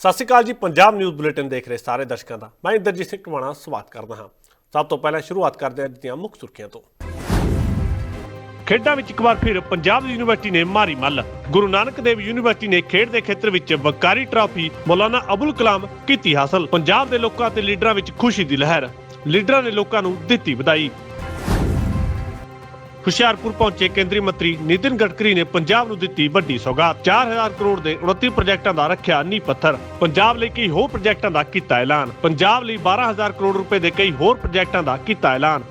ਸਤਿ ਸ਼੍ਰੀ ਅਕਾਲ ਜੀ, Punjab news bulletin ਦੇਖ ਰਹੇ ਸਾਰੇ ਦਰਸ਼ਕਾਂ ਦਾ। ਮੈਂ ਇੰਦਰਜੀਤ ਸਿੰਘ ਟਵਾਣਾ ਸਵਾਗਤ ਕਰਦਾ ਹਾਂ। ਸਭ ਤੋਂ ਪਹਿਲਾਂ ਸ਼ੁਰੂਆਤ ਕਰਦੇ ਹਾਂ ਅੱਜ ਮੁੱਖ ਸੁਰਖੀਆਂ ਤੋਂ। ਖੇਡਾਂ ਵਿੱਚ ਇੱਕ ਵਾਰ ਫਿਰ ਪੰਜਾਬ ਯੂਨੀਵਰਸਿਟੀ ਨੇ ਮਾਰੀ ਮੱਲ। ਗੁਰੂ ਨਾਨਕ ਦੇਵ ਯੂਨੀਵਰਸਿਟੀ ਨੇ ਖੇਡ ਦੇ ਖੇਤਰ ਵਿੱਚ ਵਕਾਰੀ ਟਰਾਫੀ ਮੌਲਾਨਾ ਅਬੁਲ ਕਲਾਮ ਕੀਤੀ ਹਾਸਲ। ਪੰਜਾਬ ਦੇ ਲੋਕਾਂ ਤੇ ਲੀਡਰਾਂ ਵਿੱਚ ਖੁਸ਼ੀ ਦੀ ਲਹਿਰ। ਲੀਡਰਾਂ ਨੇ ਲੋਕਾਂ ਨੂੰ ਦਿੱਤੀ ਵਧਾਈ। ਹੁਸ਼ਿਆਰਪੁਰ ਪਹੁੰਚੇ ਕੇਂਦਰੀ ਮੰਤਰੀ ਨਿਤਿਨ ਗਡਕਰੀ ਨੇ ਪੰਜਾਬ ਨੂੰ ਦਿੱਤੀ ਵੱਡੀ ਸੌਗਾਤ। 4000 ਕਰੋੜ ਦੇ 29 ਪ੍ਰੋਜੈਕਟਾਂ ਦਾ ਰੱਖਿਆ ਨੀਂਹ ਪੱਥਰ। ਪੰਜਾਬ ਲਈ ਕਈ ਹੋਰ ਪ੍ਰੋਜੈਕਟਾਂ ਦਾ ਕੀਤਾ ਐਲਾਨ। ਪੰਜਾਬ ਲਈ 12000 ਕਰੋੜ ਰੁਪਏ ਦੇ ਕਈ ਹੋਰ ਪ੍ਰੋਜੈਕਟਾਂ ਦਾ ਕੀਤਾ ਐਲਾਨ।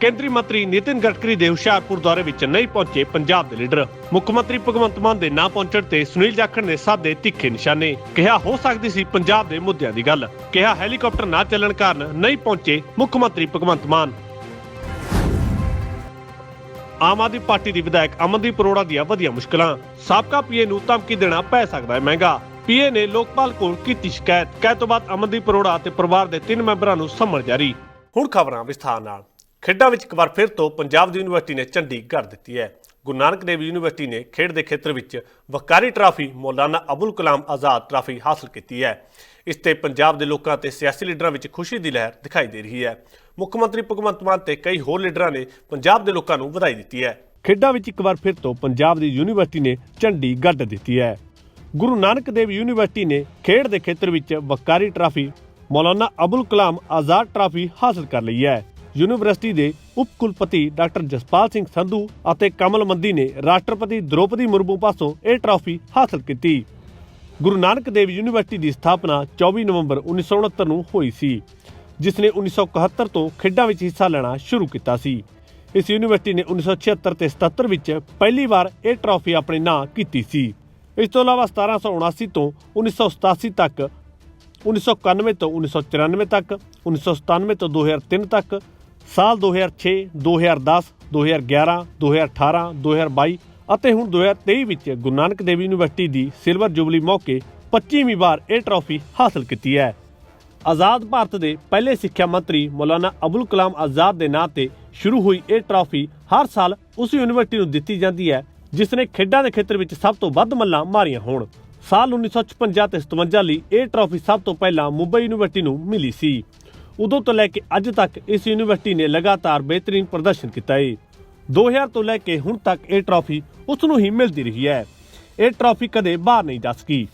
ਕੇਂਦਰੀ ਮੰਤਰੀ ਨਿਤਿਨ ਗਡਕਰੀ ਦੇ ਹੁਸ਼ਿਆਰਪੁਰ ਦੌਰੇ ਵਿੱਚ ਨਹੀਂ ਪਹੁੰਚੇ ਪੰਜਾਬ ਦੇ ਲੀਡਰ। ਮੁੱਖ ਮੰਤਰੀ ਭਗਵੰਤ ਮਾਨ ਦੇ ਨਾ ਪਹੁੰਚਣ ਤੇ ਸੁਨੀਲ ਜਾਖੜ ਨੇ ਸਾਦੇ ਤਿੱਖੇ ਨਿਸ਼ਾਨੇ। ਕਿਹਾ, ਹੋ ਸਕਦੀ ਸੀ ਪੰਜਾਬ ਦੇ ਮੁੱਦਿਆਂ ਦੀ ਗੱਲ। ਕਿਹਾ, ਹੈਲੀਕਾਪਟਰ ਨਾ ਚੱਲਣ ਕਾਰਨ ਨਹੀਂ ਪਹੁੰਚੇ ਮੁੱਖ ਮੰਤਰੀ ਭਗਵੰਤ ਮਾਨ। ਆਮ ਆਦਮੀ ਪਾਰਟੀ ਦੀ ਵਿਧਾਇਕ ਅਮਨਦੀਪ ਅਰੋੜਾ ਦੀਆਂ ਵਧੀਆਂ ਮੁਸ਼ਕਲਾਂ। ਸਾਬਕਾ ਪੀਏ ਨੂੰ ਧਮਕੀ ਦੇਣਾ ਪੈ ਸਕਦਾ ਹੈ ਮਹਿੰਗਾ। ਪੀਏ ਨੇ ਲੋਕਪਾਲ ਕੋਲ ਕੀਤੀ ਸ਼ਿਕਾਇਤ। ਕਹਿ ਤੋਂ ਬਾਅਦ ਅਮਨਦੀਪ ਅਰੋੜਾ ਤੇ ਪਰਿਵਾਰ ਦੇ ਤਿੰਨ ਮੈਂਬਰਾਂ ਨੂੰ ਸੰਮਣ ਜਾਰੀ। ਹੁਣ ਖਬਰਾਂ ਵਿਸਥਾਰ ਨਾਲ। ਖੇਡਾਂ ਵਿੱਚ ਇੱਕ ਵਾਰ ਫਿਰ ਤੋਂ ਪੰਜਾਬ ਦੀ ਯੂਨੀਵਰਸਿਟੀ ਨੇ ਝੰਡੀ ਗੱਡ ਦਿੱਤੀ ਹੈ। ਗੁਰੂ ਨਾਨਕ ਦੇਵ ਯੂਨੀਵਰਸਿਟੀ ਨੇ ਖੇਡ ਦੇ ਖੇਤਰ ਵਿੱਚ ਵਕਾਰੀ ਟਰਾਫੀ ਮੌਲਾਨਾ ਅਬੁਲ ਕਲਾਮ ਆਜ਼ਾਦ ਟਰਾਫੀ ਹਾਸਲ ਕੀਤੀ ਹੈ। ਇਸ ਤੇ ਪੰਜਾਬ ਦੇ ਲੋਕਾਂ ਤੇ ਸਿਆਸੀ ਲੀਡਰਾਂ ਵਿੱਚ ਖੁਸ਼ੀ ਦੀ ਲਹਿਰ ਦਿਖਾਈ ਦੇ ਰਹੀ ਹੈ। ਮੁੱਖ ਮੰਤਰੀ ਭਗਵੰਤ ਮਾਨ ਤੇ ਕਈ ਹੋਰ ਲੀਡਰਾਂ ਨੇ ਪੰਜਾਬ ਦੇ ਲੋਕਾਂ ਨੂੰ ਵਧਾਈ ਦਿੱਤੀ ਹੈ। ਖੇਡਾਂ ਵਿੱਚ ਇੱਕ ਵਾਰ ਫਿਰ ਤੋਂ ਪੰਜਾਬ ਦੀ ਯੂਨੀਵਰਸਿਟੀ ਨੇ ਝੰਡੀ ਗੱਡ ਦਿੱਤੀ ਹੈ। ਗੁਰੂ ਨਾਨਕ ਦੇਵ ਯੂਨੀਵਰਸਿਟੀ ਨੇ ਖੇਡ ਦੇ ਖੇਤਰ ਵਿੱਚ ਵਕਾਰੀ ਟਰਾਫੀ, ਮੌਲਾਨਾ ਅਬੁਲ ਕਲਾਮ ਆਜ਼ਾਦ ਟਰਾਫੀ ਹਾਸਲ ਕਰ ਲਈ ਹੈ। ਯੂਨੀਵਰਸਿਟੀ ਦੇ ਉਪ ਕੁਲਪਤੀ ਡਾਕਟਰ ਜਸਪਾਲ ਸਿੰਘ ਸੰਧੂ ਅਤੇ ਕਮਲ ਮੰਦੀ ਨੇ ਰਾਸ਼ਟਰਪਤੀ ਦ੍ਰੋਪਦੀ ਮੁਰਮੂ ਪਾਸੋਂ ਇਹ ਟਰਾਫੀ ਹਾਸਲ ਕੀਤੀ। ਗੁਰੂ ਨਾਨਕ ਦੇਵ ਯੂਨੀਵਰਸਿਟੀ ਦੀ ਸਥਾਪਨਾ 24 ਨਵੰਬਰ 1969 ਨੂੰ ਹੋਈ ਸੀ। ਜਿਸ ਨੇ 1971 ਤੋਂ ਖੇਡਾਂ ਵਿੱਚ ਹਿੱਸਾ ਲੈਣਾ ਸ਼ੁਰੂ ਕੀਤਾ ਸੀ। ਇਸ ਯੂਨੀਵਰਸਿਟੀ ਨੇ 1976 ਤੇ 77 ਵਿੱਚ ਪਹਿਲੀ ਵਾਰ ਇਹ ਟਰਾਫੀ ਆਪਣੇ ਨਾਂ ਕੀਤੀ ਸੀ। ਇਸ ਤੋਂ ਇਲਾਵਾ 1779 ਤੋਂ 1987 ਤੱਕ 1991 ਤੋਂ 1994 ਤੱਕ 1997 ਤੋਂ 2003 ਤੱਕ, ਸਾਲ 2006 2010 2011 2018 2022 ਅਤੇ ਹੁਣ 2023 ਵਿੱਚ ਗੁਰੂ ਨਾਨਕ ਦੇਵ ਯੂਨੀਵਰਸਿਟੀ ਦੀ ਸਿਲਵਰ ਜੁਬਲੀ ਮੌਕੇ 25ਵੀਂ ਵਾਰ ਇਹ ਟਰਾਫੀ ਹਾਸਲ ਕੀਤੀ ਹੈ। ਆਜ਼ਾਦ ਭਾਰਤ ਦੇ ਪਹਿਲੇ ਸਿੱਖਿਆ ਮੰਤਰੀ ਮੌਲਾਨਾ ਅਬੁਲ ਕਲਾਮ ਆਜ਼ਾਦ ਦੇ ਨਾਂ ਤੇ ਸ਼ੁਰੂ ਹੋਈ ਇਹ ਟਰਾਫੀ ਹਰ ਸਾਲ ਉਸ ਯੂਨੀਵਰਸਿਟੀ ਨੂੰ ਦਿੱਤੀ ਜਾਂਦੀ ਹੈ, ਜਿਸ ਨੇ ਖੇਡਾਂ ਦੇ ਖੇਤਰ ਵਿੱਚ ਸਭ ਤੋਂ ਵੱਧ ਮੱਲਾਂ ਮਾਰੀਆਂ ਹੋਣ। ਸਾਲ 1956 ਤੇ 57 ਲਈ ਇਹ ਟਰਾਫੀ ਸਭ ਤੋਂ ਪਹਿਲਾਂ ਮੁੰਬਈ ਯੂਨੀਵਰਸਿਟੀ ਨੂੰ ਮਿਲੀ ਸੀ। ਉਦੋਂ ਤੋਂ ਲੈ ਕੇ ਅੱਜ ਤੱਕ ਇਸ ਯੂਨੀਵਰਸਿਟੀ ਨੇ ਲਗਾਤਾਰ ਬੇਹਤਰੀਨ ਪ੍ਰਦਰਸ਼ਨ ਕੀਤਾ ਹੈ 2000 ਤੋਂ ਲੈ ਕੇ ਹੁਣ ਤੱਕ ਇਹ ਟਰਾਫੀ ਉਸ ਨੂੰ ਹੀ ਮਿਲਦੀ ਰਹੀ ਹੈ। ਇਹ ਟਰਾਫੀ ਕਦੇ ਬਾਹਰ ਨਹੀਂ ਜਾ ਸਕੀ।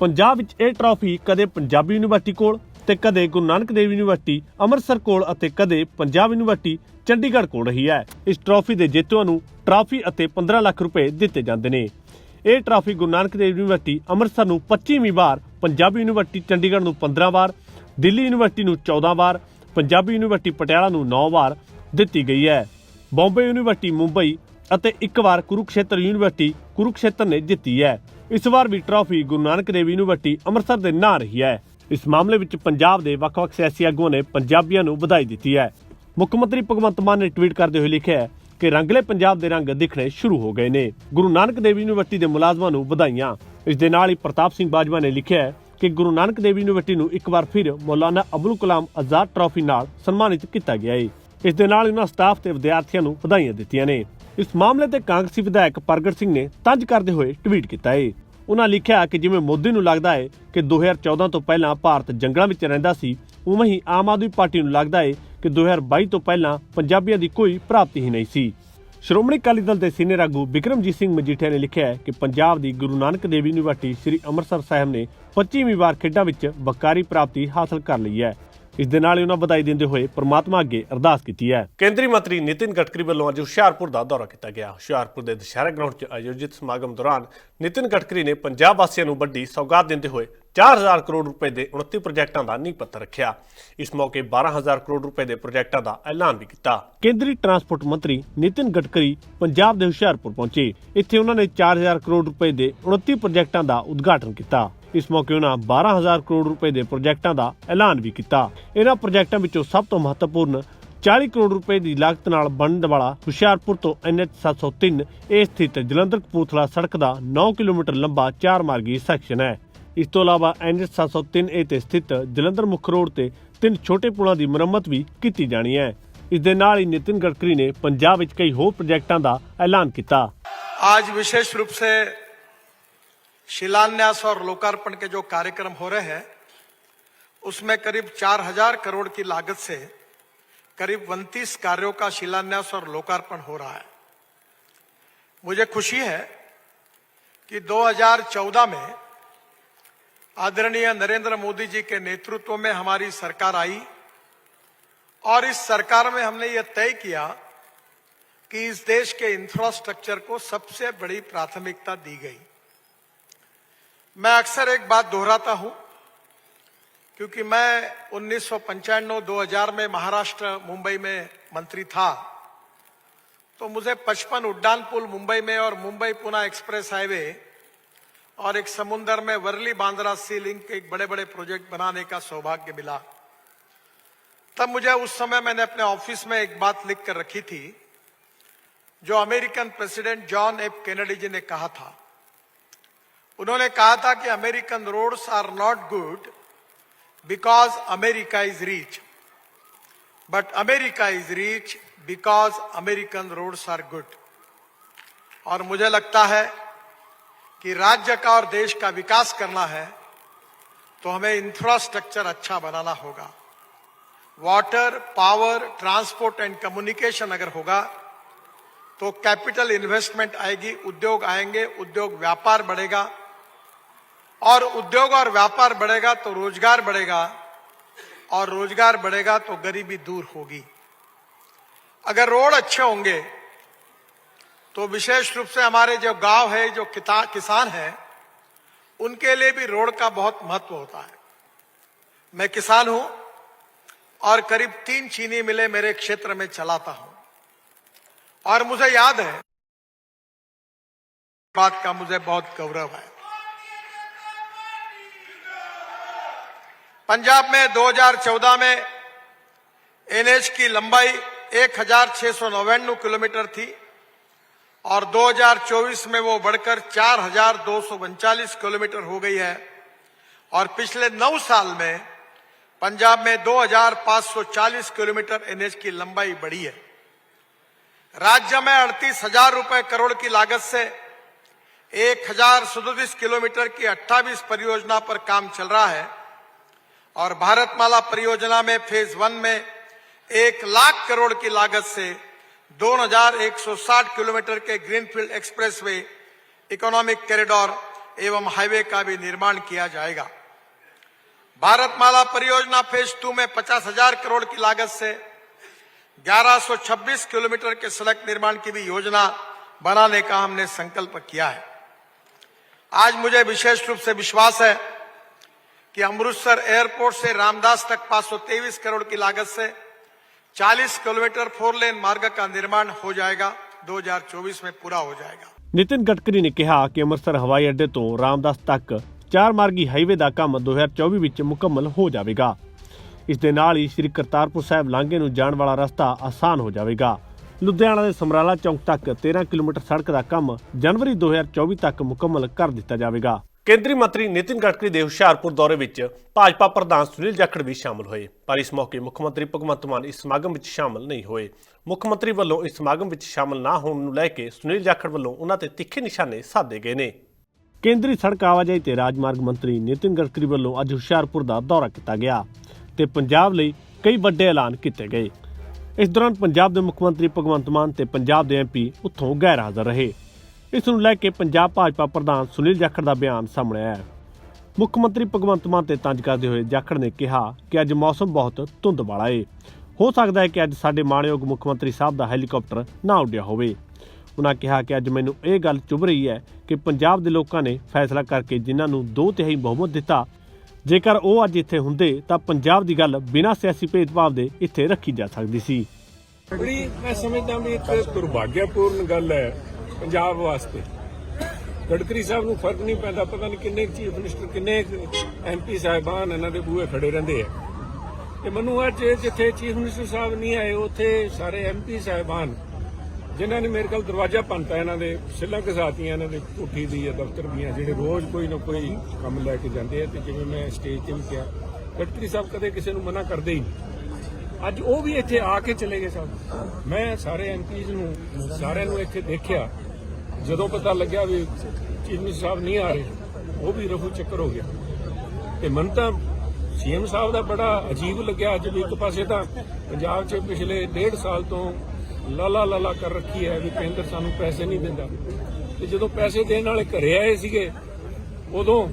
ਪੰਜਾਬ ਵਿੱਚ ਇਹ ਟਰਾਫੀ ਕਦੇ ਪੰਜਾਬੀ ਯੂਨੀਵਰਸਿਟੀ ਕੋਲ ਤੇ ਕਦੇ ਗੁਰੂ ਨਾਨਕ ਦੇਵ ਯੂਨੀਵਰਸਿਟੀ, ਅੰਮ੍ਰਿਤਸਰ ਕੋਲ ਅਤੇ ਕਦੇ ਪੰਜਾਬ ਯੂਨੀਵਰਸਿਟੀ, ਚੰਡੀਗੜ੍ਹ ਕੋਲ ਰਹੀ ਹੈ। ਇਸ ਟਰਾਫੀ ਦੇ ਜੇਤੂਆਂ ਨੂੰ ਟਰਾਫੀ ਅਤੇ 15 ਲੱਖ ਰੁਪਏ ਦਿੱਤੇ ਜਾਂਦੇ ਨੇ। ਇਹ ਟਰਾਫੀ ਗੁਰੂ ਨਾਨਕ ਦੇਵ ਯੂਨੀਵਰਸਿਟੀ, ਅੰਮ੍ਰਿਤਸਰ ਨੂੰ 25ਵੀਂ ਵਾਰ, ਪੰਜਾਬੀ ਯੂਨੀਵਰਸਿਟੀ, ਚੰਡੀਗੜ੍ਹ ਨੂੰ 15 ਵਾਰ, ਦਿੱਲੀ ਯੂਨੀਵਰਸਿਟੀ ਨੂੰ 14 ਵਾਰ, ਪੰਜਾਬੀ ਯੂਨੀਵਰਸਿਟੀ ਪਟਿਆਲਾ ਨੂੰ 9 ਵਾਰ ਦਿੱਤੀ ਗਈ ਹੈ। ਬੰਬਈ ਯੂਨੀਵਰਸਿਟੀ, ਮੁੰਬਈ ਅਤੇ ਇੱਕ ਵਾਰ ਕੁਰੂਕਸ਼ੇਤਰ ਯੂਨੀਵਰਸਿਟੀ ਕੁਰੂਕਸ਼ੇਤਰ ਨੇ ਜਿੱਤੀ ਹੈ। ਇਸ ਵਾਰ ਵੀ ਟਰਾਫੀ ਗੁਰੂ ਨਾਨਕ ਦੇਵ ਯੂਨੀਵਰਸਿਟੀ ਅੰਮ੍ਰਿਤਸਰ ਦੇ ਨਾਂ ਰਹੀ ਹੈ। ਇਸ ਮਾਮਲੇ ਵਿੱਚ ਪੰਜਾਬ ਦੇ ਵੱਖ-ਵੱਖ ਸਿਆਸੀ ਆਗੂਆਂ ਨੇ ਪੰਜਾਬੀਆਂ ਨੂੰ ਵਧਾਈ ਦਿੱਤੀ ਹੈ। ਮੁੱਖ ਮੰਤਰੀ ਭਗਵੰਤ ਮਾਨ ਨੇ ਟਵੀਟ ਕਰਦੇ ਹੋਏ ਲਿਖਿਆ ਹੈ ਕਿ ਰੰਗਲੇ ਪੰਜਾਬ ਦੇ ਰੰਗ ਦਿਖਣੇ ਸ਼ੁਰੂ ਹੋ ਗਏ ਨੇ। ਗੁਰੂ ਨਾਨਕ ਦੇਵ ਯੂਨੀਵਰਸਿਟੀ ਦੇ ਮੁਲਾਜ਼ਮਾਂ ਨੂੰ ਵਧਾਈਆਂ। ਇਸ ਦੇ ਨਾਲ ਹੀ ਪ੍ਰਤਾਪ ਸਿੰਘ ਬਾਜਵਾ ਨੇ ਲਿਖਿਆ ਹੈ ਕਿ ਗੁਰੂ ਨਾਨਕ ਦੇਵ ਯੂਨੀਵਰਸਿਟੀ ਨੂੰ ਇੱਕ ਵਾਰ ਫਿਰ ਮੌਲਾਨਾ ਅਬੁਲ ਕਲਾਮ ਆਜ਼ਾਦ ਟਰਾਫੀ ਨਾਲ ਸਨਮਾਨਿਤ ਕੀਤਾ ਗਿਆ ਹੈ ਇਸ ਦੇ ਨਾਲ ਇਹਨਾਂ ਸਟਾਫ ਤੇ ਵਿਦਿਆਰਥੀਆਂ ਨੂੰ ਵਧਾਈਆਂ ਦਿੱਤੀਆਂ ਨੇ। ਇਸ ਮਾਮਲੇ ਤੇ ਕਾਂਗਰਸੀ ਵਿਧਾਇਕ ਪ੍ਰਗਟ ਸਿੰਘ ਨੇ ਤੰਜ ਕਰਦੇ ਹੋਏ ਟਵੀਟ ਕੀਤਾ ਹੈ ਉਹਨਾਂ ਲਿਖਿਆ ਕਿ ਜਿਵੇਂ ਮੋਦੀ ਨੂੰ ਲੱਗਦਾ ਹੈ ਕਿ 2014 ਤੋਂ ਪਹਿਲਾਂ ਭਾਰਤ ਜੰਗਲਾਂ ਵਿੱਚ ਰਹਿੰਦਾ ਸੀ, ਉਵੇਂ ਹੀ ਆਮ ਆਦਮੀ ਪਾਰਟੀ ਨੂੰ ਲੱਗਦਾ ਹੈ ਕਿ 2022 ਤੋਂ ਪਹਿਲਾਂ ਪੰਜਾਬੀਆਂ ਦੀ ਕੋਈ ਪ੍ਰਾਪਤੀ ਹੀ ਨਹੀਂ ਸੀ। ਸ਼੍ਰੋਮਣੀ ਅਕਾਲੀ ਦਲ ਦੇ ਸੀਨੀਅਰ ਆਗੂ ਬਿਕਰਮਜੀਤ ਸਿੰਘ ਮਜੀਠੀਆ ਨੇ ਲਿਖਿਆ ਹੈ ਕਿ ਪੰਜਾਬ ਦੀ ਗੁਰੂ ਨਾਨਕ ਦੇਵ ਯੂਨੀਵਰਸਿਟੀ ਸ੍ਰੀ ਅੰਮ੍ਰਿਤਸਰ ਸਾਹਿਬ ਨੇ 25ਵੀਂ ਵਾਰ ਖੇਡਾਂ ਵਿੱਚ ਬਕਾਰੀ ਪ੍ਰਾਪਤੀ ਹਾਸਲ ਕਰ ਲਈ ਹੈ। ਇਸ ਦੇ ਨਾਲ ਹੀ ਉਹਨਾਂ ਵਧਾਈ ਦਿੰਦੇ ਹੋਏ ਪ੍ਰਮਾਤਮਾ ਅੱਗੇ ਅਰਦਾਸ ਕੀਤੀ ਹੈ। ਕੇਂਦਰੀ ਮੰਤਰੀ ਨਿਤਿਨ ਗਡਕਰੀ ਵੱਲੋਂ ਅੱਜ ਹੁਸ਼ਿਆਰਪੁਰ ਦਾ ਦੌਰਾ ਕੀਤਾ ਗਿਆ। ਹੁਸ਼ਿਆਰਪੁਰ ਦੇ ਦੁਸ਼ਹਿਰਾ ਗਰਾਊਂਡ 'ਚ ਆਯੋਜਿਤ ਸਮਾਗਮ ਦੌਰਾਨ ਨਿਤਿਨ ਗਡਕਰੀ ਨੇ ਪੰਜਾਬ ਵਾਸੀਆਂ ਨੂੰ ਵੱਡੀ ਸੌਗਾਤ ਦਿੰਦੇ ਹੋਏ 4000 ਕਰੋੜ ਰੁਪਏ ਦੇ 29 ਪ੍ਰੋਜੈਕਟਾਂ ਦਾ ਨੀਂਹ ਪੱਥਰ ਰੱਖਿਆ। ਇਸ ਮੌਕੇ 12000 ਕਰੋੜ ਰੁਪਏ ਦੇ ਪ੍ਰੋਜੈਕਟਾਂ ਦਾ ਐਲਾਨ ਵੀ ਕੀਤਾ। ਕੇਂਦਰੀ ਟਰਾਂਸਪੋਰਟ ਮੰਤਰੀ ਨਿਤਿਨ ਗਡਕਰੀ ਪੰਜਾਬ ਦੇ ਹੁਸ਼ਿਆਰਪੁਰ ਪਹੁੰਚੇ। ਇੱਥੇ ਉਹਨਾਂ ਨੇ 4000 ਕਰੋੜ ਰੁਪਏ ਦੇ 29 ਪ੍ਰੋਜੈਕਟਾਂ ਦਾ ਉਦਘਾਟਨ ਕੀਤਾ। ਇਸ ਮੌਕੇ ਉਹਨਾਂ 12000 ਕਰੋੜ ਰੁਪਏ ਦੇ ਪ੍ਰੋਜੈਕਟਾਂ ਦਾ ਐਲਾਨ ਵੀ ਕੀਤਾ। ਇਹਨਾਂ ਪ੍ਰੋਜੈਕਟਾਂ ਵਿੱਚੋਂ ਸਭ ਤੋਂ ਮਹੱਤਵਪੂਰਨ 40 ਕਰੋੜ ਰੁਪਏ ਦੀ ਲਾਗਤ ਨਾਲ ਬਣਨ ਵਾਲਾ ਹੁਸ਼ਿਆਰਪੁਰ ਤੋਂ NH 703 ਇਹ ਸਥਿਤ ਜਲੰਧਰ ਕਪੂਰਥਲਾ ਸੜਕ ਦਾ 9 ਕਿਲੋਮੀਟਰ ਲੰਬਾ ਚਾਰ ਮਾਰਗੀ ਸੈਕਸ਼ਨ ਹੈ। ਇਸ ਤੋਂ ਇਲਾਵਾ NH 703 ਏ ਤੇ ਸਥਿਤ ਜਲੰਧਰ ਮੁੱਖ ਰੋਡ ਤੇ ਤਿੰਨ ਛੋਟੇ ਪੁਲਾਂ ਦੀ ਮੁਰੰਮਤ ਵੀ ਕੀਤੀ ਜਾਣੀ ਹੈ। ਇਸ ਦੇ ਨਾਲ ਹੀ ਨਿਤਿਨ ਗੜਕਰੀ ਨੇ ਪੰਜਾਬ ਵਿੱਚ ਕਈ ਹੋਰ ਪ੍ਰੋਜੈਕਟਾਂ ਦਾ ਐਲਾਨ ਕੀਤਾ। ਅੱਜ ਵਿਸ਼ੇਸ਼ ਰੂਪ ਸੇ शिलान्यास और लोकार्पण के जो कार्यक्रम हो रहे हैं, उसमें करीब 4000 करोड़ की लागत से करीब 29 कार्यों का शिलान्यास और लोकार्पण हो रहा है। मुझे खुशी है कि 2014 में आदरणीय नरेंद्र मोदी जी के नेतृत्व में हमारी सरकार आई और इस सरकार में हमने ये तय किया कि इस देश के इंफ्रास्ट्रक्चर को सबसे बड़ी प्राथमिकता दी गई। मैं अक्सर एक बात दोहराता हूँ, क्योंकि मैं उन्नीस सौ 2000 में महाराष्ट्र, मुंबई में मंत्री था। तो मुझे 55 उड्डान पुल मुंबई में और मुंबई पुणे एक्सप्रेस हाईवे और एक समुंदर में वर्ली बांद्रा सी लिंक के एक बड़े बड़े प्रोजेक्ट बनाने का सौभाग्य मिला। तब मुझे उस समय मैंने अपने ऑफ़िस में एक बात लिख कर रखी थी, जो American president John F Kennedy ji ने कहा था। उन्होंने कहा था कि American roads are not good because America is rich but America is rich because American roads are good और मुझे लगता है कि राज्य का और देश का विकास करना है तो हमें इंफ्रास्ट्रक्चर अच्छा बनाना होगा। Water power transport and communication अगर होगा तो कैपिटल इन्वेस्टमेंट आएगी, उद्योग आएँगे, उद्योग व्यापार बढ़ेगा और उद्योग और व्यापार बढ़ेगा तो रोज़गार बढ़ेगा, और रोज़गार बढ़ेगा तो गरीबी दूर होगी। अगर रोड अच्छे होंगे तो विशेष रूप से हमारे जो गाँव है, जो किसान है, उनके लिए भी रोड का बहुत महत्व होता है। मैं किसान हूँ, और करीब तीन चीनी मिले मेरे क्षेत्र में चलाता हूँ। और मुझे याद है, बात का मुझे बहुत गौरव है। पंजाब में 2014 में एनएच की लंबाई एक किलोमीटर थी और 2024 में वो बढ़कर चार किलोमीटर हो गई है। और पिछले नौ साल में पंजाब में 2540 किलोमीटर एनएच की लंबाई बढ़ी है। राज्य में अड़तीस हज़ार रुपए करोड़ की लागत से एक हज़ार किलोमीटर की 28 परियोजना पर काम चल रहा है। और भारतमाला परियोजना में फ़ेज़ वन में एक लाख करोड़ की लागत से 2160 किलोमीटर के ग्रीनफील्ड एक्सप्रेसवे इकोनॉमिक कॉरिडोर एवं हाईवे का भी निर्माण किया जाएगा। भारतमाला परियोजना फ़ेज़ टू में पचास हज़ार करोड़ की लागत से 1126 किलोमीटर के सड़क निर्माण की भी योजना बनाने का हमने संकल्प किया है। आज मुझे विशेष रूप से विश्वास है कि अमृतसर एयरपोर्ट से रामदास तक 523 करोड़ की लागत से 40 किलोमीटर फोर लेन मार्ग का निर्माण हो जाएगा 2024 में पूरा हो जाएगा ਨਿਤਿਨ ਗਡਕਰੀ ਨੇ ਕਿਹਾ ਕਿ ਅੰਮ੍ਰਿਤਸਰ ਹਵਾਈ ਅੱਡੇ ਤੋਂ ਰਾਮਦਾਸ ਤੱਕ ਚਾਰ ਮਾਰਗੀ ਹਾਈਵੇ ਦਾ ਕੰਮ 2024 ਵਿੱਚ ਮੁਕੰਮਲ ਹੋ ਜਾਵੇਗਾ ਇਸ ਦੇ ਨਾਲ ਹੀ ਸ੍ਰੀ ਕਰਤਾਰਪੁਰ ਸਾਹਿਬ ਲਾਂਘੇ ਨੂੰ ਜਾਣ ਵਾਲਾ ਰਸਤਾ ਆਸਾਨ ਹੋ ਜਾਵੇਗਾ ਲੁਧਿਆਣਾ ਦੇ ਸਮਰਾਲਾ ਚੌਂਕ ਤੱਕ 13 ਕਿਲੋਮੀਟਰ ਸੜਕ ਦਾ ਕੰਮ ਜਨਵਰੀ 2024 ਤੱਕ ਮੁਕੰਮਲ ਕਰ ਦਿੱਤਾ ਜਾਵੇਗਾ ਕੇਂਦਰੀ ਮੰਤਰੀ ਨਿਤਿਨ ਗਡਕਰੀ ਦੇ ਹੁਸ਼ਿਆਰਪੁਰ ਦੌਰੇ ਵਿੱਚ ਭਾਜਪਾ ਪ੍ਰਧਾਨ ਸੁਨੀਲ ਜਾਖੜ ਵੀ ਸ਼ਾਮਲ ਹੋਏ। ਪਰ ਇਸ ਮੌਕੇ ਮੁੱਖ ਮੰਤਰੀ ਭਗਵੰਤ ਮਾਨ ਇਸ ਸਮਾਗਮ ਵਿੱਚ ਸ਼ਾਮਲ ਨਹੀਂ ਹੋਏ। ਮੁੱਖ ਮੰਤਰੀ ਵੱਲੋਂ ਇਸ ਸਮਾਗਮ ਵਿੱਚ ਸ਼ਾਮਲ ਨਾ ਹੋਣ ਨੂੰ ਲੈ ਕੇ ਸੁਨੀਲ ਜਾਖੜ ਵੱਲੋਂ ਉਹਨਾਂ ਤੇ ਤਿੱਖੇ ਨਿਸ਼ਾਨੇ ਸਾਧੇ ਗਏ ਨੇ। ਕੇਂਦਰੀ ਸੜਕ ਆਵਾਜਾਈ ਤੇ ਰਾਜਮਾਰਗ ਮੰਤਰੀ ਨਿਤਿਨ ਗਡਕਰੀ ਵੱਲੋਂ ਅੱਜ ਹੁਸ਼ਿਆਰਪੁਰ ਦਾ ਦੌਰਾ ਕੀਤਾ ਗਿਆ ਤੇ ਪੰਜਾਬ ਲਈ ਕਈ ਵੱਡੇ ਐਲਾਨ ਕੀਤੇ ਗਏ। ਇਸ ਦੌਰਾਨ ਪੰਜਾਬ ਦੇ ਮੁੱਖ ਮੰਤਰੀ ਭਗਵੰਤ ਮਾਨ ਤੇ ਪੰਜਾਬ ਦੇ ਐਮਪੀ ਉੱਥੋਂ ਗੈਰ ਹਾਜ਼ਰ ਰਹੇ। ਇਸ ਨੂੰ ਲੈ ਕੇ ਪੰਜਾਬ ਭਾਜਪਾ ਪ੍ਰਧਾਨ ਸੁਨੀਲ ਜਾਖੜ ਦਾ ਬਿਆਨ ਸਾਹਮਣੇ ਆਇਆ ਮੁੱਖ ਮੰਤਰੀ ਭਗਵੰਤ ਮਾਨ ਤੇ ਤੰਜ ਕਰਦੇ ਹੋਏ ਜਾਖੜ ਨੇ ਕਿਹਾ ਕਿ ਅੱਜ ਮੌਸਮ ਬਹੁਤ ਧੁੰਦ ਵਾਲਾ ਏ। ਹੋ ਸਕਦਾ ਹੈ ਕਿ ਅੱਜ ਸਾਡੇ ਮਾਣਯੋਗ ਮੁੱਖ ਮੰਤਰੀ ਸਾਹਿਬ ਦਾ ਹੈਲੀਕਾਪਟਰ ਨਾ ਉੱਡਿਆ ਹੋਵੇ। ਉਹਨਾਂ ਕਿਹਾ ਕਿ ਅੱਜ ਮੈਨੂੰ ਇਹ ਗੱਲ ਚੁਭ ਰਹੀ ਹੈ ਕਿ ਪੰਜਾਬ ਦੇ ਲੋਕਾਂ ਨੇ ਫੈਸਲਾ ਕਰਕੇ ਜਿਨ੍ਹਾਂ ਨੂੰ ਦੋ ਤਿਹਾਈ ਬਹੁਮਤ ਦਿੱਤਾ, ਜੇਕਰ ਉਹ ਅੱਜ ਇੱਥੇ ਹੁੰਦੇ ਤਾਂ ਪੰਜਾਬ ਦੀ ਗੱਲ ਬਿਨਾਂ ਸਿਆਸੀ ਭੇਦਭਾਵ ਦੇ ਇੱਥੇ ਰੱਖੀ ਜਾ ਸਕਦੀ ਸੀ। ਬੜੀ ਮੈਂ ਸਮਝਦਾ ਵੀ ਇੱਕ ਦੁਰਭਾਗਿਆਪੂਰਨ ਗੱਲ ਹੈ ਪੰਜਾਬ ਵਾਸਤੇ। ਗਡਕਰੀ ਸਾਹਿਬ ਨੂੰ ਫ਼ਰਕ ਨਹੀਂ ਪੈਂਦਾ, ਪਤਾ ਨਹੀਂ ਕਿੰਨੇ ਚੀਫ ਮਿਨਿਸਟਰ, ਕਿੰਨੇ ਐਮਪੀ ਸਾਹਿਬਾਨ ਇਹਨਾਂ ਦੇ ਬੂਹੇ ਖੜੇ ਰਹਿੰਦੇ ਆ। ਤੇ ਮੈਨੂੰ ਅੱਜ ਜਿੱਥੇ ਚੀਫ ਮਿਨਿਸਟਰ ਸਾਹਿਬ ਨਹੀਂ ਆਏ, ਉੱਥੇ ਸਾਰੇ ਐਮਪੀ ਸਾਹਿਬਾਨ, ਜਿਨ੍ਹਾਂ ਨੇ ਮੇਰੇ ਕੋਲ ਦਰਵਾਜ਼ਾ ਪੰਨਤਾ ਇਹਨਾਂ ਦੇ, ਸਿੱਲਾ ਘਸਾਤੀਆਂ ਇਹਨਾਂ ਦੇ, ਕੋਠੀ ਦੀ ਜਾਂ ਦਫ਼ਤਰ ਦੀਆਂ, ਜਿਹੜੇ ਰੋਜ਼ ਕੋਈ ਨਾ ਕੋਈ ਕੰਮ ਲੈ ਕੇ ਜਾਂਦੇ ਆ, ਤੇ ਜਿਵੇਂ ਮੈਂ ਸਟੇਜ ਤੇ ਵੀ ਕਿਹਾ, ਗਡਕਰੀ ਸਾਹਿਬ ਕਦੇ ਕਿਸੇ ਨੂੰ ਮਨਾ ਕਰਦੇ ਹੀ ਨਹੀਂ। ਅੱਜ ਉਹ ਵੀ ਇੱਥੇ ਆ ਕੇ ਚਲੇ ਗਏ ਸਭ। ਮੈਂ ਸਾਰੇ ਐਮਪੀਜ਼ ਨੂੰ, ਸਾਰਿਆਂ ਨੂੰ ਇੱਥੇ ਦੇਖਿਆ ਜਦੋਂ ਪਤਾ ਲੱਗਿਆ ਵੀ ਚੀਫ ਮਿਨਿਸਟਰ ਸਾਹਿਬ ਨਹੀਂ ਆ ਰਹੇ ਉਹ ਵੀ ਰਫੂ ਚੱਕਰ ਹੋ ਗਿਆ। ਤੇ ਮਨ ਤਾਂ ਸੀਐਮ ਸਾਹਿਬ ਦਾ ਬੜਾ ਅਜੀਬ ਲੱਗਿਆ ਅੱਜ ਵੀ ਇੱਕ ਪਾਸੇ ਤਾਂ ਪੰਜਾਬ 'ਚ ਪਿਛਲੇ ਡੇਢ ਸਾਲ ਤੋਂ ਲਾਲਾ ਲਾਲਾ ਕਰ ਰੱਖੀ ਹੈ ਵੀ ਕੇਂਦਰ ਸਾਨੂੰ ਪੈਸੇ ਨਹੀਂ ਦਿੰਦਾ। ਤੇ ਜਦੋਂ ਪੈਸੇ ਦੇਣ ਵਾਲੇ ਘਰੇ ਆਏ ਸੀਗੇ, ਉਦੋਂ